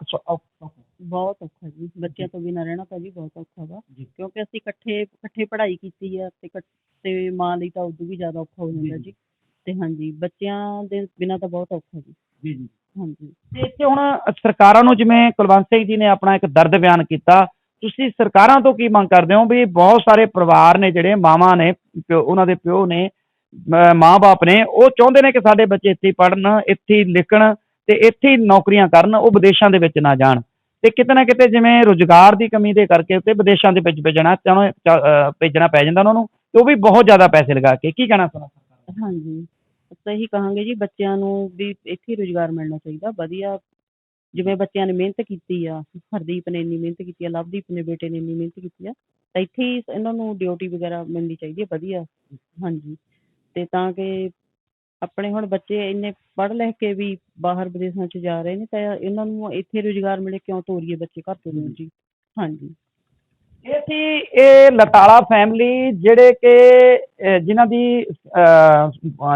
ਬਹੁਤ ਔਖਾ ਜੀ। ਬੱਚਿਆਂ ਤੋਂ ਬਿਨਾਂ ਰਹਿਣਾ ਤਾਂ ਜੀ ਬਹੁਤ ਔਖਾ ਵਾ। ਕਿਉਂਕਿ ਅਸੀਂ ਇਕੱਠੇ ਇਕੱਠੇ ਪੜ੍ਹਾਈ ਕੀਤੀ ਆ ਤੇ ਤੇ ਮਾਂ ਲਈ ਤਾਂ ਉਦੋਂ ਵੀ ਜ਼ਿਆਦਾ ਔਖਾ ਹੋ ਜਾਂਦਾ ਜੀ। ਤੇ ਹਾਂਜੀ ਬੱਚਿਆਂ ਦੇ ਬਿਨਾਂ ਤਾਂ ਬਹੁਤ ਔਖਾ ਜੀ। ਜੀ ਜੀ ਹਾਂਜੀ। ਤੇ ਇੱਥੇ ਹੁਣ ਸਰਕਾਰਾਂ ਨੂੰ ਜਿਵੇਂ ਕੁਲਵੰਤ ਸਿੰਘ ਜੀ ਨੇ ਆਪਣਾ ਇੱਕ ਦਰਦ ਬਿਆਨ ਕੀਤਾ ਤੁਸੀਂ ਸਰਕਾਰਾਂ ਤੋਂ ਕੀ ਮੰਗ ਕਰਦੇ ਹੋ ਵੀ ਬਹੁਤ ਸਾਰੇ ਪਰਿਵਾਰ ਨੇ ਜਿਹੜੇ ਮਾਵਾਂ ਨੇ ਉਹਨਾਂ ਦੇ ਪਿਓ ਨੇ ਮਾਂ-ਬਾਪ ਨੇ ਉਹ ਚਾਹੁੰਦੇ ਨੇ ਕਿ ਸਾਡੇ ਬੱਚੇ ਇੱਥੇ ਹੀ ਪੜ੍ਹਨ ਇੱਥੇ ਲਿਖਣ ਤੇ ਇੱਥੇ ਨੌਕਰੀਆਂ ਕਰਨ ਉਹ ਵਿਦੇਸ਼ਾਂ ਦੇ ਵਿੱਚ ਨਾ ਜਾਣ। ਤੇ ਕਿਤੇ ਨਾ ਕਿਤੇ ਜਿਵੇਂ ਰੁਜ਼ਗਾਰ ਦੀ ਕਮੀ ਦੇ ਕਰਕੇ ਤੇ ਵਿਦੇਸ਼ਾਂ ਦੇ ਵਿੱਚ ਭੇਜਣਾ ਚਾਹੁੰ ਚਾ- ਅਹ ਭੇਜਣਾ ਪੈ ਜਾਂਦਾ ਉਹਨਾਂ ਨੂੰ ਤੇ ਉਹ ਵੀ ਬਹੁਤ ਜ਼ਿਆਦਾ ਪੈਸੇ ਲਗਾ ਕੇ ਕੀ ਕਹਿਣਾ ਸੁਣਾ ਸਰਕਾਰ ਹਾਂਜੀ। ਤਾਂ ਇਹੀ ਕਹਾਂਗੇ ਜੀ ਬੱਚਿਆਂ ਨੂੰ ਵੀ ਇੱਥੇ ਰੁਜ਼ਗਾਰ ਮਿਲਣਾ ਚਾਹੀਦਾ, ਵਧੀਆ। ਜਿਵੇਂ ਬੱਚਿਆਂ ਨੇ ਮਿਹਨਤ ਕੀਤੀ ਆ, ਹਰਦੀਪ ਨੇ ਇੰਨੀ ਮਿਹਨਤ ਕੀਤੀ ਆ, ਲਵਦੀਪ ਨੇ ਬੇਟੇ ਨੇ ਇੰਨੀ ਮਿਹਨਤ ਕੀਤੀ ਆ, ਤਾਂ ਇੱਥੇ ਹੀ ਇਹਨਾਂ ਨੂੰ ਡਿਊਟੀ ਵਗੈਰਾ ਮਿਲਣੀ ਚਾਹੀਦੀ ਹੈ ਵਧੀਆ। ਹਾਂਜੀ। ਤੇ ਤਾਂ ਕਿ ਆਪਣੇ ਹੁਣ ਬੱਚੇ ਇੰਨੇ ਪੜ੍ਹ ਲਿਖ ਕੇ ਵੀ ਬਾਹਰ ਵਿਦੇਸ਼ਾਂ 'ਚ ਜਾ ਰਹੇ ਨੇ, ਤਾਂ ਇਹਨਾਂ ਨੂੰ ਇੱਥੇ ਰੁਜ਼ਗਾਰ ਮਿਲੇ, ਕਿਉਂ ਤੋਰੀਏ ਬੱਚੇ ਘਰ ਤੋਂ ਦੂਰ ਜੀ। ਹਾਂਜੀ। ਇਹ ਸੀ ਇਹ ਲਟਾਲਾ ਫੈਮਿਲੀ ਜਿਹੜੇ ਕਿ ਅਹ, ਜਿਨ੍ਹਾਂ ਦੀ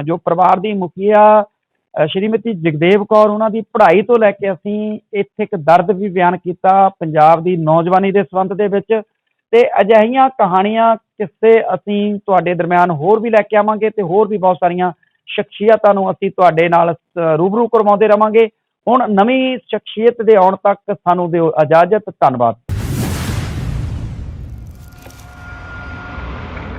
ਜੋ ਪਰਿਵਾਰ ਦੀ ਮੁਖੀਆ ਅਹ, ਸ਼੍ਰੀਮਤੀ ਜਗਦੇਵ ਕੌਰ ਉਹਨਾਂ ਦੀ ਪੜ੍ਹਾਈ ਤੋਂ ਲੈ ਕੇ ਅਸੀਂ ਇੱਥੇ ਇੱਕ ਦਰਦ ਵੀ ਬਿਆਨ ਕੀਤਾ ਪੰਜਾਬ ਦੀ ਨੌਜਵਾਨੀ ਦੇ ਸੰਬੰਧ ਦੇ ਵਿੱਚ ਤੇ ਅਜਿਹੀਆਂ ਕਹਾਣੀਆਂ ਕਿੱਸੇ ਅਸੀਂ ਤੁਹਾਡੇ ਦਰਮਿਆਨ ਹੋਰ ਵੀ ਲੈ ਕੇ ਆਵਾਂਗੇ ਤੇ ਹੋਰ ਵੀ ਬਹੁਤ ਸਾਰੀਆਂ ਸ਼ਖਸੀਅਤਾਂ ਨੂੰ ਅਸੀਂ ਤੁਹਾਡੇ ਨਾਲ ਰੂਬਰੂ ਕਰਵਾਉਂਦੇ ਰਵਾਂਗੇ। ਹੁਣ ਨਵੀਂ ਸ਼ਖਸੀਅਤ ਦੇ ਆਉਣ ਤੱਕ ਸਾਨੂੰ ਦਿਓ ਇਜਾਜ਼ਤ ਧੰਨਵਾਦ।